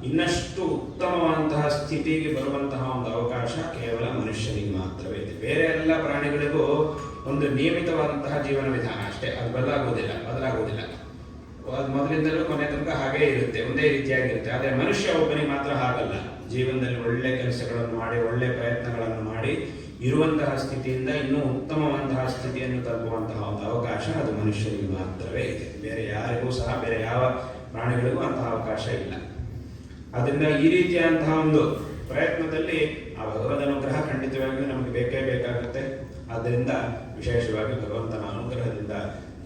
Speaker 1: ಇನ್ನಷ್ಟು ಉತ್ತಮವಾದಂತಹ ಸ್ಥಿತಿಗೆ ಬರುವಂತಹ ಒಂದು ಅವಕಾಶ ಕೇವಲ ಮನುಷ್ಯನಿಗೆ ಮಾತ್ರವೇ ಇದೆ. ಬೇರೆ ಎಲ್ಲ ಪ್ರಾಣಿಗಳಿಗೂ ಒಂದು ನಿಯಮಿತವಾದಂತಹ ಜೀವನ ವಿಧಾನ ಅಷ್ಟೇ. ಅದು ಬದಲಾಗುವುದಿಲ್ಲ ಬದಲಾಗುವುದಿಲ್ಲ. ಅದು ಮೊದಲಿಂದಲೂ ಕೊನೆ ತನಕ ಹಾಗೇ ಇರುತ್ತೆ, ಒಂದೇ ರೀತಿಯಾಗಿರುತ್ತೆ. ಆದರೆ ಮನುಷ್ಯ ಒಬ್ಬನಿಗೆ ಮಾತ್ರ ಹಾಗಲ್ಲ. ಜೀವನದಲ್ಲಿ ಒಳ್ಳೆ ಕೆಲಸಗಳನ್ನು ಮಾಡಿ, ಒಳ್ಳೆ ಪ್ರಯತ್ನಗಳನ್ನು ಮಾಡಿ ಇರುವಂತಹ ಸ್ಥಿತಿಯಿಂದ ಇನ್ನೂ ಉತ್ತಮವಾದಂತಹ ಸ್ಥಿತಿಯನ್ನು ತಲುಪುವಂತಹ ಒಂದು ಅವಕಾಶ ಅದು ಮನುಷ್ಯನಿಗೆ ಮಾತ್ರವೇ ಇದೆ. ಬೇರೆ ಯಾರಿಗೂ ಸಹ, ಬೇರೆ ಯಾವ ಪ್ರಾಣಿಗಳಿಗೂ ಅಂತಹ ಅವಕಾಶ ಇಲ್ಲ. ಅದರಿಂದ ಈ ರೀತಿಯಾದಂತಹ ಒಂದು ಪ್ರಯತ್ನದಲ್ಲಿ ಆ ಭಗವದ್ ಅನುಗ್ರಹ ಖಂಡಿತವಾಗಿಯೂ ನಮಗೆ ಬೇಕೇ ಬೇಕಾಗುತ್ತೆ. ಆದ್ದರಿಂದ ವಿಶೇಷವಾಗಿ ಭಗವಂತನ ಅನುಗ್ರಹದಿಂದ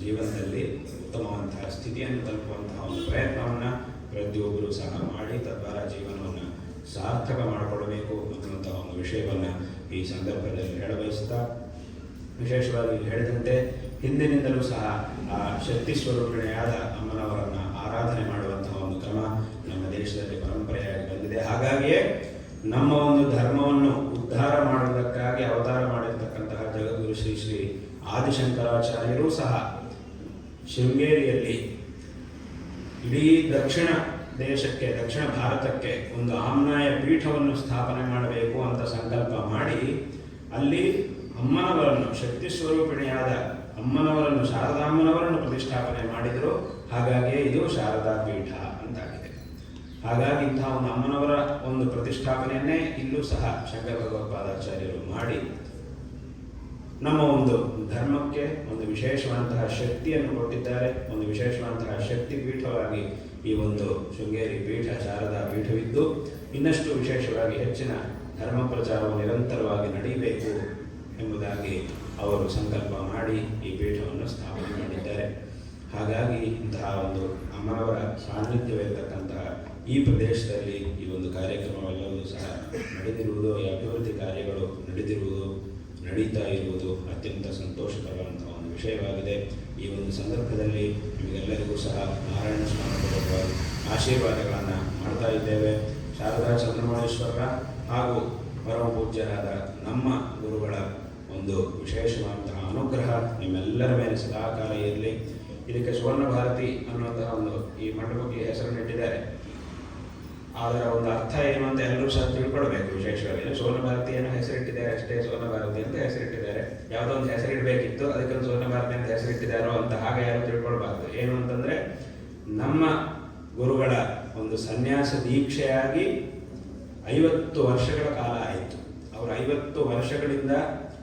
Speaker 1: ಜೀವನದಲ್ಲಿ ಉತ್ತಮವಂತಹ ಸ್ಥಿತಿಯನ್ನು ತಲುಪುವಂತಹ ಒಂದು ಪ್ರಯತ್ನವನ್ನು ಪ್ರತಿಯೊಬ್ಬರು ಸಹ ಮಾಡಿ ತದ್ವಾರ ಜೀವನವನ್ನು ಸಾರ್ಥಕ ಮಾಡಿಕೊಳ್ಳಬೇಕು ಅನ್ನುವಂತಹ ಒಂದು ವಿಷಯವನ್ನು ಈ ಸಂದರ್ಭದಲ್ಲಿ ಹೇಳಬಯಸ್ತಾ ವಿಶೇಷವಾಗಿ ಹೇಳಿದಂತೆ ಹಿಂದಿನಿಂದಲೂ ಸಹ ಆ ಶಕ್ತಿ ಸ್ವರೂಪಿಣಿಯಾದ ಅಮ್ಮನವರನ್ನು ಆರಾಧನೆ ಮಾಡುವಂತಹ ಒಂದು ಕ್ರಮ ನಮ್ಮ ದೇಶದಲ್ಲಿ ಪರಂಪರೆಯಾಗಿ ಬಂದಿದೆ. ಹಾಗಾಗಿಯೇ ನಮ್ಮ ಒಂದು ಧರ್ಮವನ್ನು ಉದ್ಧಾರ ಮಾಡುವುದಕ್ಕಾಗಿ ಅವತಾರ ಮಾಡಿರ್ತಕ್ಕಂತಹ ಜಗದ್ಗುರು ಶ್ರೀ ಶ್ರೀ ಆದಿಶಂಕರಾಚಾರ್ಯರೂ ಸಹ ಶೃಂಗೇರಿಯಲ್ಲಿ ಇಡೀ ದಕ್ಷಿಣ ದೇಶಕ್ಕೆ, ದಕ್ಷಿಣ ಭಾರತಕ್ಕೆ ಒಂದು ಆಮ್ನಾಯ ಪೀಠವನ್ನು ಸ್ಥಾಪನೆ ಮಾಡಬೇಕು ಅಂತ ಸಂಕಲ್ಪ ಮಾಡಿ, ಅಲ್ಲಿ ಅಮ್ಮನವರನ್ನು, ಶಕ್ತಿ ಸ್ವರೂಪಿಣಿಯಾದ ಅಮ್ಮನವರನ್ನು, ಶಾರದಾಮ್ಮನವರನ್ನು ಪ್ರತಿಷ್ಠಾಪನೆ ಮಾಡಿದರು. ಹಾಗಾಗಿಯೇ ಇದು ಶಾರದಾ ಪೀಠ ಅಂತಾಗಿದೆ. ಹಾಗಾಗಿ ಇಂತಹ ಒಂದು ಅಮ್ಮನವರ ಒಂದು ಪ್ರತಿಷ್ಠಾಪನೆಯನ್ನೇ ಇಲ್ಲೂ ಸಹ ಶಂಕರ ಭಗವತ್ಪಾದಾಚಾರ್ಯರು ಮಾಡಿ ನಮ್ಮ ಒಂದು ಧರ್ಮಕ್ಕೆ ಒಂದು ವಿಶೇಷವಾದಂತಹ ಶಕ್ತಿಯನ್ನು ಕೊಟ್ಟಿದ್ದಾರೆ. ಒಂದು ವಿಶೇಷವಾದಂತಹ ಶಕ್ತಿ ಪೀಠವಾಗಿ ಈ ಒಂದು ಶೃಂಗೇರಿ ಪೀಠ, ಶಾರದಾ ಪೀಠವಿದ್ದು, ಇನ್ನಷ್ಟು ವಿಶೇಷವಾಗಿ ಹೆಚ್ಚಿನ ಧರ್ಮ ಪ್ರಚಾರವು ನಿರಂತರವಾಗಿ ನಡೆಯಬೇಕು ಎಂಬುದಾಗಿ ಅವರು ಸಂಕಲ್ಪ ಮಾಡಿ ಈ ಪೀಠವನ್ನು ಸ್ಥಾಪನೆ ಮಾಡಿದ್ದಾರೆ. ಹಾಗಾಗಿ ಇಂತಹ ಒಂದು ಅಮ್ಮನವರ ಸಾನ್ನಿಧ್ಯವಿರತಕ್ಕಂತಹ ಈ ಪ್ರದೇಶದಲ್ಲಿ ಈ ಒಂದು ಕಾರ್ಯಕ್ರಮವೆಲ್ಲವೂ ಸಹ ನಡೆದಿರುವುದು, ಈ ಅಭಿವೃದ್ಧಿ ಕಾರ್ಯಗಳು ನಡೆದಿರುವುದು. ನಡೀತಾ ಇರುವುದು ಅತ್ಯಂತ ಸಂತೋಷಕರವಾದಂತಹ ಒಂದು ವಿಷಯವಾಗಿದೆ. ಈ ಒಂದು ಸಂದರ್ಭದಲ್ಲಿ ನಿಮಗೆಲ್ಲರಿಗೂ ಸಹ ನಾರಾಯಣ ಸ್ವಾಮಿಗಳ ಆಶೀರ್ವಾದಗಳನ್ನು ಮಾಡ್ತಾ ಇದ್ದೇವೆ. ಶಾರದಾ ಚಂದ್ರಮೌಳೇಶ್ವರರ ಹಾಗೂ ಪರಮ ಪೂಜ್ಯರಾದ ನಮ್ಮ ಗುರುಗಳ ಒಂದು ವಿಶೇಷವಾದಂತಹ ಅನುಗ್ರಹ ನಿಮ್ಮೆಲ್ಲರ ಮೇಲೆ ಸದಾಕಾಲ ಇರಲಿ. ಇದಕ್ಕೆ ಸುವರ್ಣ ಭಾರತಿ ಅನ್ನುವಂತಹ ಒಂದು ಈ ಮಂಟಪಕ್ಕೆ ಹೆಸರನ್ನಿಟ್ಟಿದ್ದಾರೆ. ಅದರ ಒಂದು ಅರ್ಥ ಏನು ಅಂತ ಎಲ್ಲರೂ ಸಹ ತಿಳ್ಕೊಳ್ಬೇಕು ವಿಶೇಷವಾಗಿ. ಸೋನ ಸುವರ್ಣ ಭಾರತಿ ಏನೋ ಹೆಸರಿಟ್ಟಿದ್ದಾರೆ ಅಷ್ಟೇ ಸೋನ ಭಾರತಿ ಅಂತ ಹೆಸರಿಟ್ಟಿದ್ದಾರೆ. ಯಾವುದೋ ಒಂದು ಹೆಸರಿಡಬೇಕಿತ್ತು, ಅದಕ್ಕೊಂದು ಸೋನ ಭಾರತಿ ಅಂತ ಹೆಸರಿಟ್ಟಿದ್ದಾರೋ ಅಂತ ಹಾಗೆ ಯಾರು ತಿಳ್ಕೊಳ್ಬಾರ್ದು. ಏನು ಅಂತಂದ್ರೆ ನಮ್ಮ ಗುರುಗಳ ಒಂದು ಸನ್ಯಾಸ ದೀಕ್ಷೆಯಾಗಿ ಐವತ್ತು ವರ್ಷಗಳ ಕಾಲ ಆಯಿತು. ಅವರು ಐವತ್ತು ವರ್ಷಗಳಿಂದ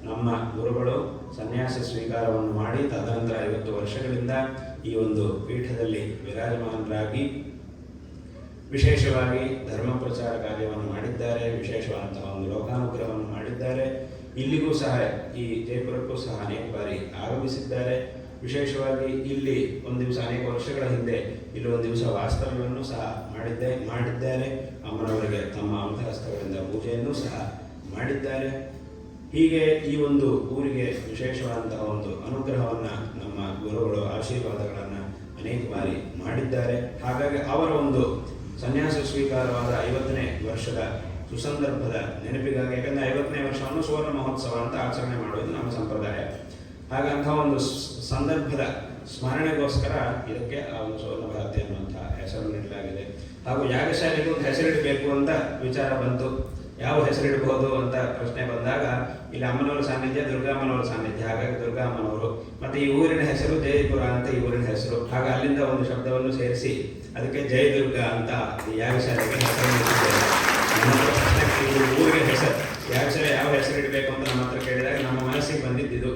Speaker 1: ನಮ್ಮ ಗುರುಗಳು ಸನ್ಯಾಸ ಸ್ವೀಕಾರವನ್ನು ಮಾಡಿ ತದನಂತರ ಐವತ್ತು ವರ್ಷಗಳಿಂದ ಈ ಒಂದು ಪೀಠದಲ್ಲಿ ವಿರಾಜಮಾನರಾಗಿ ವಿಶೇಷವಾಗಿ ಧರ್ಮ ಪ್ರಚಾರ ಕಾರ್ಯವನ್ನು ಮಾಡಿದ್ದಾರೆ, ವಿಶೇಷವಾದಂತಹ ಒಂದು ಲೋಕಾನುಗ್ರಹವನ್ನು ಮಾಡಿದ್ದಾರೆ. ಇಲ್ಲಿಗೂ ಸಹ ಈ ಜಯಪುರಕ್ಕೂ ಸಹ ಅನೇಕ ಬಾರಿ ಆಗಮಿಸಿದ್ದಾರೆ ವಿಶೇಷವಾಗಿ ಇಲ್ಲಿ ಒಂದು ದಿವಸ, ಅನೇಕ ವರ್ಷಗಳ ಹಿಂದೆ ಇಲ್ಲಿ ಒಂದು ದಿವಸ ವಾಸ್ತವ್ಯವನ್ನು ಸಹ ಮಾಡಿದ್ದೆ, ಮಾಡಿದ್ದಾರೆ. ಅಮ್ಮನವರಿಗೆ ತಮ್ಮ ಅಂತರಸ್ಥಗಳಿಂದ ಪೂಜೆಯನ್ನು ಸಹ ಮಾಡಿದ್ದಾರೆ. ಹೀಗೆ ಈ ಒಂದು ಊರಿಗೆ ವಿಶೇಷವಾದಂತಹ ಒಂದು ಅನುಗ್ರಹವನ್ನು ನಮ್ಮ ಗುರುಗಳು, ಆಶೀರ್ವಾದಗಳನ್ನು ಅನೇಕ ಬಾರಿ ಮಾಡಿದ್ದಾರೆ. ಹಾಗಾಗಿ ಅವರ ಒಂದು ಸನ್ಯಾಸ ಸ್ವೀಕಾರವಾದ ಐವತ್ತನೇ ವರ್ಷದ ಸುಸಂದರ್ಭದ ನೆನಪಿಗಾಗಿ, ಯಾಕಂದ್ರೆ ಐವತ್ತನೇ ವರ್ಷವನ್ನು ಸುವರ್ಣ ಮಹೋತ್ಸವ ಅಂತ ಆಚರಣೆ ಮಾಡುವುದು ನಮ್ಮ ಸಂಪ್ರದಾಯ. ಹಾಗಂತಹ ಒಂದು ಸಂದರ್ಭದ ಸ್ಮರಣೆಗೋಸ್ಕರ ಇದಕ್ಕೆ ಆ ಒಂದು ಸುವರ್ಣ ಭಾರತಿ ಅನ್ನುವಂತಹ ಹೆಸರು ನೀಡಲಾಗಿದೆ. ಹಾಗೂ ಯಾಗಶಾಲೆಗೆ ಒಂದು ಹೆಸರಿಡಬೇಕು ಅಂತ ವಿಚಾರ ಬಂತು. ಯಾವ ಹೆಸರಿಡಬಹುದು ಅಂತ ಪ್ರಶ್ನೆ ಬಂದಾಗ, ಇಲ್ಲಿ ಅಮ್ಮನವರ ಸಾನ್ನಿಧ್ಯ ದುರ್ಗಾಮ್ಮನವರ ಸಾನ್ನಿಧ್ಯ, ಹಾಗಾಗಿ ದುರ್ಗಾಮ್ಮನವರು ಮತ್ತೆ ಈ ಊರಿನ ಹೆಸರು ದೇವಿಪುರ ಅಂತ ಈ ಊರಿನ ಹೆಸರು. ಹಾಗೆ ಅಲ್ಲಿಂದ ಒಂದು ಶಬ್ದವನ್ನು ಸೇರಿಸಿ ಅದಕ್ಕೆ ಜಯದುರ್ಗ ಅಂತ ಯಾವ ಯಾಗಶಾಲೆಗೆ ಹೆಸರು ಊರಿಗೆ ಹೆಸರು. ಯಾಗಶಾಲೆ ಯಾವ ಹೆಸರು ಇಡಬೇಕು ಅಂತ ನಮ್ಮ ಹತ್ರ ಕೇಳಿದಾಗ ನಮ್ಮ ಮನಸ್ಸಿಗೆ ಬಂದಿದ್ದು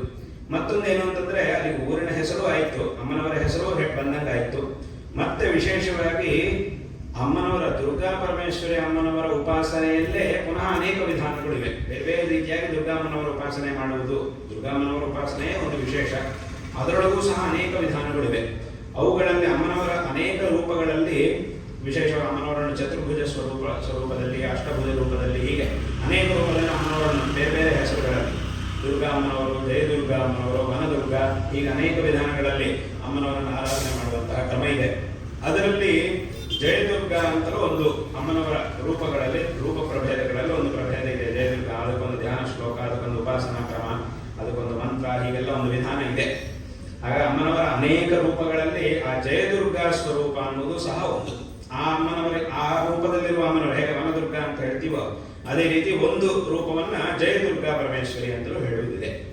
Speaker 1: ಮತ್ತೊಂದು ಏನು ಅಂತಂದ್ರೆ ಅಲ್ಲಿ ಊರಿನ ಹೆಸರು ಆಯ್ತು, ಅಮ್ಮನವರ ಹೆಸರು ಬಂದಂಗೆ ಆಯ್ತು ಮತ್ತೆ ವಿಶೇಷವಾಗಿ ಅಮ್ಮನವರ ದುರ್ಗಾ ಪರಮೇಶ್ವರಿ ಅಮ್ಮನವರ ಉಪಾಸನೆಯಲ್ಲೇ ಪುನಃ ಅನೇಕ ವಿಧಾನಗಳಿವೆ. ಬೇರೆ ಬೇರೆ ರೀತಿಯಾಗಿ ದುರ್ಗಾಮ್ಮನವರ ಉಪಾಸನೆ ಮಾಡುವುದು. ದುರ್ಗಾಮ್ಮನವರ ಉಪಾಸನೆಯೇ ಒಂದು ವಿಶೇಷ. ಅದರೊಳಗೂ ಸಹ ಅನೇಕ ವಿಧಾನಗಳಿವೆ. ಅವುಗಳಲ್ಲಿ ಅಮ್ಮನವರ ಅನೇಕ ರೂಪಗಳಲ್ಲಿ ವಿಶೇಷವಾಗಿ ಅಮ್ಮನವರನ್ನು ಚತುರ್ಭುಜ ಸ್ವರೂಪ, ಸ್ವರೂಪದಲ್ಲಿ, ಅಷ್ಟಭುಜ ರೂಪದಲ್ಲಿ ಹೀಗೆ ಅನೇಕ ರೂಪದಲ್ಲಿ ಅಮ್ಮನವರನ್ನು ಬೇರೆ ಬೇರೆ ಹೆಸರುಗಳಲ್ಲಿ. ದುರ್ಗಾ ಅಮ್ಮನವರು, ಜಯದುರ್ಗಾ ಅಮ್ಮನವರು ವನದುರ್ಗ ಹೀಗೆ ಅನೇಕ ವಿಧಾನಗಳಲ್ಲಿ ಅಮ್ಮನವರನ್ನು ಆರಾಧನೆ ಮಾಡುವಂತಹ ಕ್ರಮ ಇದೆ. ಅದರಲ್ಲಿ ಜಯದುರ್ಗ ಅಂತಲೂ ಒಂದು ಅಮ್ಮನವರ ರೂಪಗಳಲ್ಲಿ, ರೂಪ ಪ್ರಭೇದಗಳಲ್ಲಿ ಒಂದು ಪ್ರಭೇದ ಇದೆ. ಜಯದುರ್ಗ, ಅದಕ್ಕೊಂದು ಧ್ಯಾನ ಶ್ಲೋಕ, ಅದಕ್ಕೊಂದು ಉಪಾಸನಾ ಕ್ರಮ, ಅದಕ್ಕೊಂದು ಮಂತ್ರ, ಹೀಗೆಲ್ಲ ಒಂದು ವಿಧಾನ ಇದೆ. ಆಗ ಅಮ್ಮನವರ ಅನೇಕ ರೂಪಗಳಲ್ಲಿ ಆ ಜಯದುರ್ಗ ಸ್ವರೂಪ ಅನ್ನೋದು ಸಹ ಒಂದು. ಆ ಅಮ್ಮನವರ, ಆ ರೂಪದಲ್ಲಿರುವ ಅಮ್ಮನವರು, ಹೇಗೆ ವನದುರ್ಗ ಅಂತ ಹೇಳ್ತೀವೋ, ಅದೇ ರೀತಿ ಒಂದು ರೂಪವನ್ನ ಜಯದುರ್ಗಾ ಪರಮೇಶ್ವರಿ ಅಂತಲೂ ಹೇಳುವುದಿದೆ.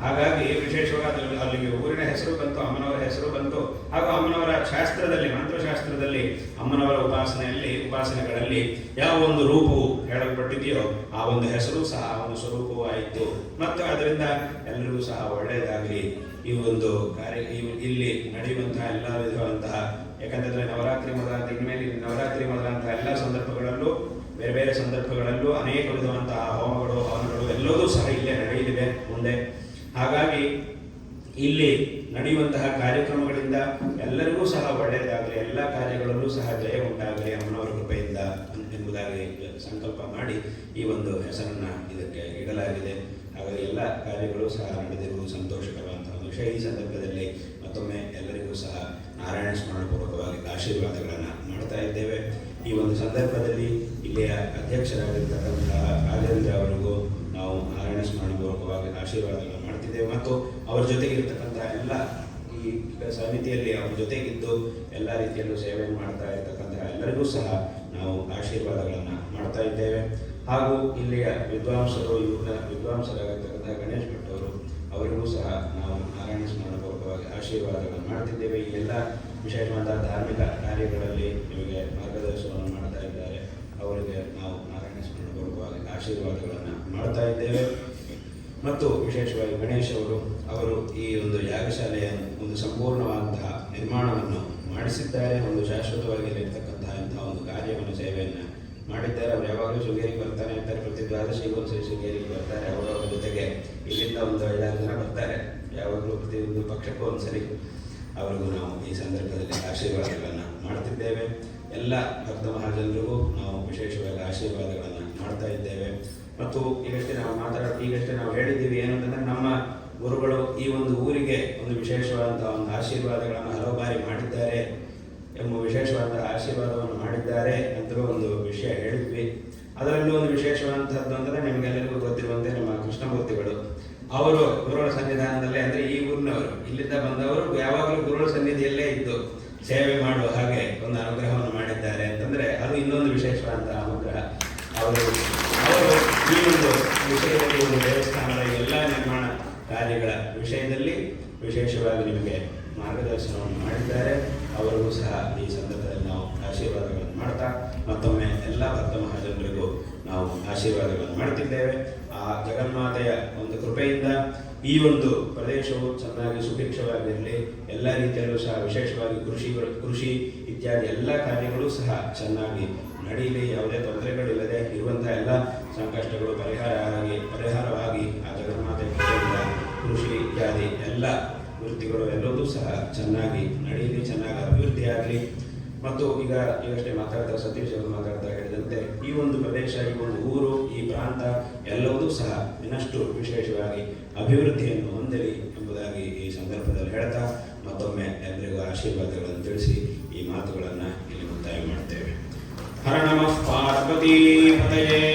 Speaker 1: ಹಾಗಾಗಿ ವಿಶೇಷವಾಗಿ ಅಲ್ಲಿಗೆ ಊರಿನ ಹೆಸರು ಬಂತು, ಅಮ್ಮನವರ ಹೆಸರು ಬಂತು. ಹಾಗೂ ಅಮ್ಮನವರ ಶಾಸ್ತ್ರದಲ್ಲಿ, ಮಂತ್ರಶಾಸ್ತ್ರದಲ್ಲಿ, ಅಮ್ಮನವರ ಉಪಾಸನೆಯಲ್ಲಿ, ಉಪಾಸನೆಗಳಲ್ಲಿ ಯಾವ ಒಂದು ರೂಪವು ಹೇಳಲ್ಪಟ್ಟಿದೆಯೋ, ಆ ಒಂದು ಹೆಸರು ಸಹ ಆ ಒಂದು ಸ್ವರೂಪವೂ ಆಯಿತು. ಮತ್ತು ಅದರಿಂದ ಎಲ್ಲರಿಗೂ ಸಹ ಒಳ್ಳೆಯದಾಗಲಿ. ಈ ಒಂದು ಕಾರ್ಯ ಇಲ್ಲಿ ನಡೆಯುವಂತಹ ಎಲ್ಲ ವಿಧವಾದಂತಹ ಯಾಕಂತಂದ್ರೆ ನವರಾತ್ರಿ ಮೊದಲ ಮೇಲೆ ನವರಾತ್ರಿ ಮೊದಲಾದಂತಹ ಎಲ್ಲ ಸಂದರ್ಭಗಳಲ್ಲೂ, ಬೇರೆ ಬೇರೆ ಸಂದರ್ಭಗಳಲ್ಲೂ ಅನೇಕ ವಿಧವಂತಹ ಹೋಮಗಳು, ಹವನಗಳು ಎಲ್ಲವೂ ಸಹ ಇಲ್ಲೇ ನಡೆಯಲಿವೆ ಮುಂದೆ. ಹಾಗಾಗಿ ಇಲ್ಲಿ ನಡೆಯುವಂತಹ ಕಾರ್ಯಕ್ರಮಗಳಿಂದ ಎಲ್ಲರಿಗೂ ಸಹ ಒಳ್ಳೆಯದಾಗಲಿ, ಎಲ್ಲ ಕಾರ್ಯಗಳಲ್ಲೂ ಸಹ ಜಯ ಉಂಟಾಗಲಿ ಅಮ್ಮನವರ ಕೃಪೆಯಿಂದ ಎಂಬುದಾಗಿ ಸಂಕಲ್ಪ ಮಾಡಿ ಈ ಒಂದು ಹೆಸರನ್ನ ಇದಕ್ಕೆ ಇಡಲಾಗಿದೆ. ಹಾಗಾಗಿ ಎಲ್ಲ ಕಾರ್ಯಗಳು ಸಹ ನಡೆದಿರುವುದು ಸಂತೋಷಕರವಾದಂತಹ ವಿಷಯ ಈ ಸಂದರ್ಭದಲ್ಲಿ ಮತ್ತೊಮ್ಮೆ ಎಲ್ಲರಿಗೂ ಸಹ ನಾರಾಯಣ ಸ್ಮರಣಪೂರ್ವಕವಾಗಿ ಆಶೀರ್ವಾದಗಳನ್ನು ಮಾಡ್ತಾ ಇದ್ದೇವೆ. ಈ ಒಂದು ಸಂದರ್ಭದಲ್ಲಿ ಇಲ್ಲಿಯ ಅಧ್ಯಕ್ಷರಾಗಿರ್ತಕ್ಕಂತಹ ರಾಜೇಂದ್ರ ಅವರಿಗೂ ನಾವು ನಾರಾಯಣ ಸ್ಮರಣಪೂರ್ವಕವಾಗಿ ಆಶೀರ್ವಾದಗಳನ್ನು ಮಾಡ್ತಿದ್ದೇವೆ. ಮತ್ತು ಅವರ ಜೊತೆಗೆ ಇರತಕ್ಕಂತಹ ಎಲ್ಲ ಈ ಸಮಿತಿಯಲ್ಲಿ ಅವ್ರ ಜೊತೆಗಿದ್ದು ಎಲ್ಲ ರೀತಿಯಲ್ಲೂ ಸೇವೆ ಮಾಡ್ತಾ ಇರತಕ್ಕಂತಹ ಎಲ್ಲರಿಗೂ ಸಹ ನಾವು ಆಶೀರ್ವಾದಗಳನ್ನು ಮಾಡ್ತಾ ಇದ್ದೇವೆ. ಹಾಗೂ ಇಲ್ಲಿಯ ವಿದ್ವಾಂಸರು ಇವರ ವಿದ್ವಾಂಸರಾಗಿರ್ತಕ್ಕಂತಹ ಗಣೇಶ್ ಅವರಿಗೂ ಸಹ ನಾವು ನಾರಾಯಣ ಸ್ಮರಣಪೂರ್ವಕವಾಗಿ ಆಶೀರ್ವಾದಗಳನ್ನು ಮಾಡ್ತಿದ್ದೇವೆ. ಈ ಎಲ್ಲ ವಿಶೇಷವಾದ ಧಾರ್ಮಿಕ ಕಾರ್ಯಗಳಲ್ಲಿ ನಿಮಗೆ ಮಾರ್ಗದರ್ಶನವನ್ನು ಮಾಡ್ತಾ ಇದ್ದಾರೆ. ಅವರಿಗೆ ನಾವು ನಾರಾಯಣ ಸ್ಮರಣಪೂರ್ವಕವಾಗಿ ಆಶೀರ್ವಾದಗಳನ್ನು ಮಾಡ್ತಾ ಇದ್ದೇವೆ. ಮತ್ತು ವಿಶೇಷವಾಗಿ ಗಣೇಶ್ ಅವರು ಅವರು ಈ ಒಂದು ಯಾಗಶಾಲೆಯ ಒಂದು ಸಂಪೂರ್ಣವಾದಂತಹ ನಿರ್ಮಾಣವನ್ನು ಮಾಡಿಸಿದ್ದಾರೆ. ಒಂದು ಶಾಶ್ವತವಾಗಿ ಇರತಕ್ಕಂತಹ ಇಂತಹ ಒಂದು ಕಾರ್ಯವನ್ನು ಸೇವೆಯನ್ನು ಮಾಡಿದ್ದಾರೆ. ಅವ್ರು ಯಾವಾಗಲೂ ಶೃಂಗೇರಿಗೆ ಬರ್ತಾನೆ ಅಂತ ಪ್ರತಿ ವಾದಶಿಗೂ ಒಂದು ಸರಿ ಶೃಂಗೇರಿಗೆ ಬರ್ತಾರೆ. ಅವರವರ ಜೊತೆಗೆ ಇಲ್ಲಿಂದ ಒಂದು ಐದಾರು ಜನ ಬರ್ತಾರೆ. ಯಾವಾಗಲೂ ಪ್ರತಿಯೊಂದು ಪಕ್ಷಕ್ಕೂ ಒಂದ್ಸರಿ ಅವರಿಗೂ ನಾವು ಈ ಸಂದರ್ಭದಲ್ಲಿ ಆಶೀರ್ವಾದಗಳನ್ನು ಮಾಡ್ತಿದ್ದೇವೆ. ಎಲ್ಲ ಭಕ್ತ ಮಹಾಜನರಿಗೂ ನಾವು ವಿಶೇಷವಾಗಿ ಆಶೀರ್ವಾದಗಳನ್ನು ಮಾಡ್ತಾ ಇದ್ದೇವೆ. ಮತ್ತು ಈಗಷ್ಟೇ ನಾವು ಮಾತಾಡ, ಈಗಷ್ಟೇ ನಾವು ಹೇಳಿದ್ದೀವಿ ಏನು ಅಂತಂದರೆ ನಮ್ಮ ಗುರುಗಳು ಈ ಒಂದು ಊರಿಗೆ ಒಂದು ವಿಶೇಷವಾದಂಥ ಒಂದು ಆಶೀರ್ವಾದಗಳನ್ನು ಹಲವು ಬಾರಿ ಮಾಡಿದ್ದಾರೆ. ಎಂಬ ವಿಶೇಷವಾದ ಆಶೀರ್ವಾದವನ್ನು ಮಾಡಿದ್ದಾರೆ ಅಂತಲೂ ಒಂದು ವಿಷಯ ಹೇಳಿದ್ವಿ. ಅದರಲ್ಲೂ ಒಂದು ವಿಶೇಷವಾದಂಥದ್ದು ಅಂದರೆ ನಿಮಗೆಲ್ಲರಿಗೂ ಗೊತ್ತಿರುವಂತೆ ನಮ್ಮ ಕೃಷ್ಣಮೂರ್ತಿಗಳು. ಅವರು ಗುರುಗಳ ಸನ್ನಿಧಾನದಲ್ಲೇ ಅಂದರೆ ಈ ಊರಿನವರು. ಇಲ್ಲಿಂದ ಬಂದವರು ಯಾವಾಗಲೂ ಗುರುಗಳ ಸನ್ನಿಧಿಯಲ್ಲೇ ಇದ್ದು ಸೇವೆ ಮಾಡುವ ಹಾಗೆ ಒಂದು ಅನುಗ್ರಹವನ್ನು ಮಾಡಿದ್ದಾರೆ ಅಂತಂದ್ರೆ ಅದು ಇನ್ನೊಂದು ವಿಶೇಷವಾದಂತಹ ಅನುಗ್ರಹ. ಅವರು ಅವರು ಈ ಒಂದು ವಿಷಯದಲ್ಲಿ ಒಂದು ದೇವಸ್ಥಾನದ ಎಲ್ಲ ನಿರ್ಮಾಣ ಕಾರ್ಯಗಳ ವಿಷಯದಲ್ಲಿ ವಿಶೇಷವಾಗಿ ನಿಮಗೆ ಮಾರ್ಗದರ್ಶನವನ್ನು ಮಾಡಿದ್ದಾರೆ. ಅವರಿಗೂ ಸಹ ಈ ಸಂದರ್ಭದಲ್ಲಿ ನಾವು ಆಶೀರ್ವಾದಗಳನ್ನು ಮಾಡ್ತಾ, ಮತ್ತೊಮ್ಮೆ ಎಲ್ಲ ಭಕ್ತ ಮಹಾಜನರಿಗೂ ನಾವು ಆಶೀರ್ವಾದಗಳನ್ನು ಮಾಡ್ತಿದ್ದೇವೆ. ಆ ಜಗನ್ಮಾತೆಯ ಒಂದು ಕೃಪೆಯಿಂದ ಈ ಒಂದು ಪ್ರದೇಶವು ಚೆನ್ನಾಗಿ ಸುಭಿಕ್ಷವಾಗಿರಲಿ. ಎಲ್ಲ ರೀತಿಯಲ್ಲೂ ಸಹ ವಿಶೇಷವಾಗಿ ಕೃಷಿಗಳು ಕೃಷಿ ಇತ್ಯಾದಿ ಎಲ್ಲ ಕಾರ್ಯಗಳು ಸಹ ಚೆನ್ನಾಗಿ ನಡೆಯಲಿ ಯಾವುದೇ ತೊಂದರೆಗಳಿಲ್ಲದೆ ಇರುವಂತಹ ಎಲ್ಲ ಸಂಕಷ್ಟಗಳು, ಪರಿಹಾರ ಆಗಿ, ಪರಿಹಾರವಾಗಿ ಆ ಜಗನ್ಮಾತೆ ಕೃಪೆಯಿಂದ ಕೃಷಿ ಇತ್ಯಾದಿ ಎಲ್ಲ ವೃತ್ತಿಗಳು ಎಲ್ಲವೂ ಸಹ ಚೆನ್ನಾಗಿ ನಡೆಯಲಿ, ಚೆನ್ನಾಗಿ ಅಭಿವೃದ್ಧಿ ಆಗಲಿ. ಮತ್ತು ಈಗ ಈಗಷ್ಟೇ ಮಾತಾಡ್ತಾ, ಸತೀಶ್ ಅವರು ಮಾತಾಡ್ತಾ ಹೇಳಿದಂತೆ, ಈ ಒಂದು ಪ್ರದೇಶ, ಈ ಒಂದು ಊರು, ಈ ಪ್ರಾಂತ ಎಲ್ಲವೂ ಸಹ ಇನ್ನಷ್ಟು ವಿಶೇಷವಾಗಿ ಅಭಿವೃದ್ಧಿಯನ್ನು ಹೊಂದಲಿ ಎಂಬುದಾಗಿ ಈ ಸಂದರ್ಭದಲ್ಲಿ ಹೇಳ್ತಾ, ಮತ್ತೊಮ್ಮೆ ಎಲ್ಲರಿಗೂ ಆಶೀರ್ವಾದಗಳನ್ನು ತಿಳಿಸಿ ಈ ಮಾತುಗಳನ್ನು ಇಲ್ಲಿ ಮುಕ್ತಾಯ ಮಾಡ್ತೇವೆ. ಹರ ನಮಃ ಪಾರ್ವತಿ ಪತಯೇ.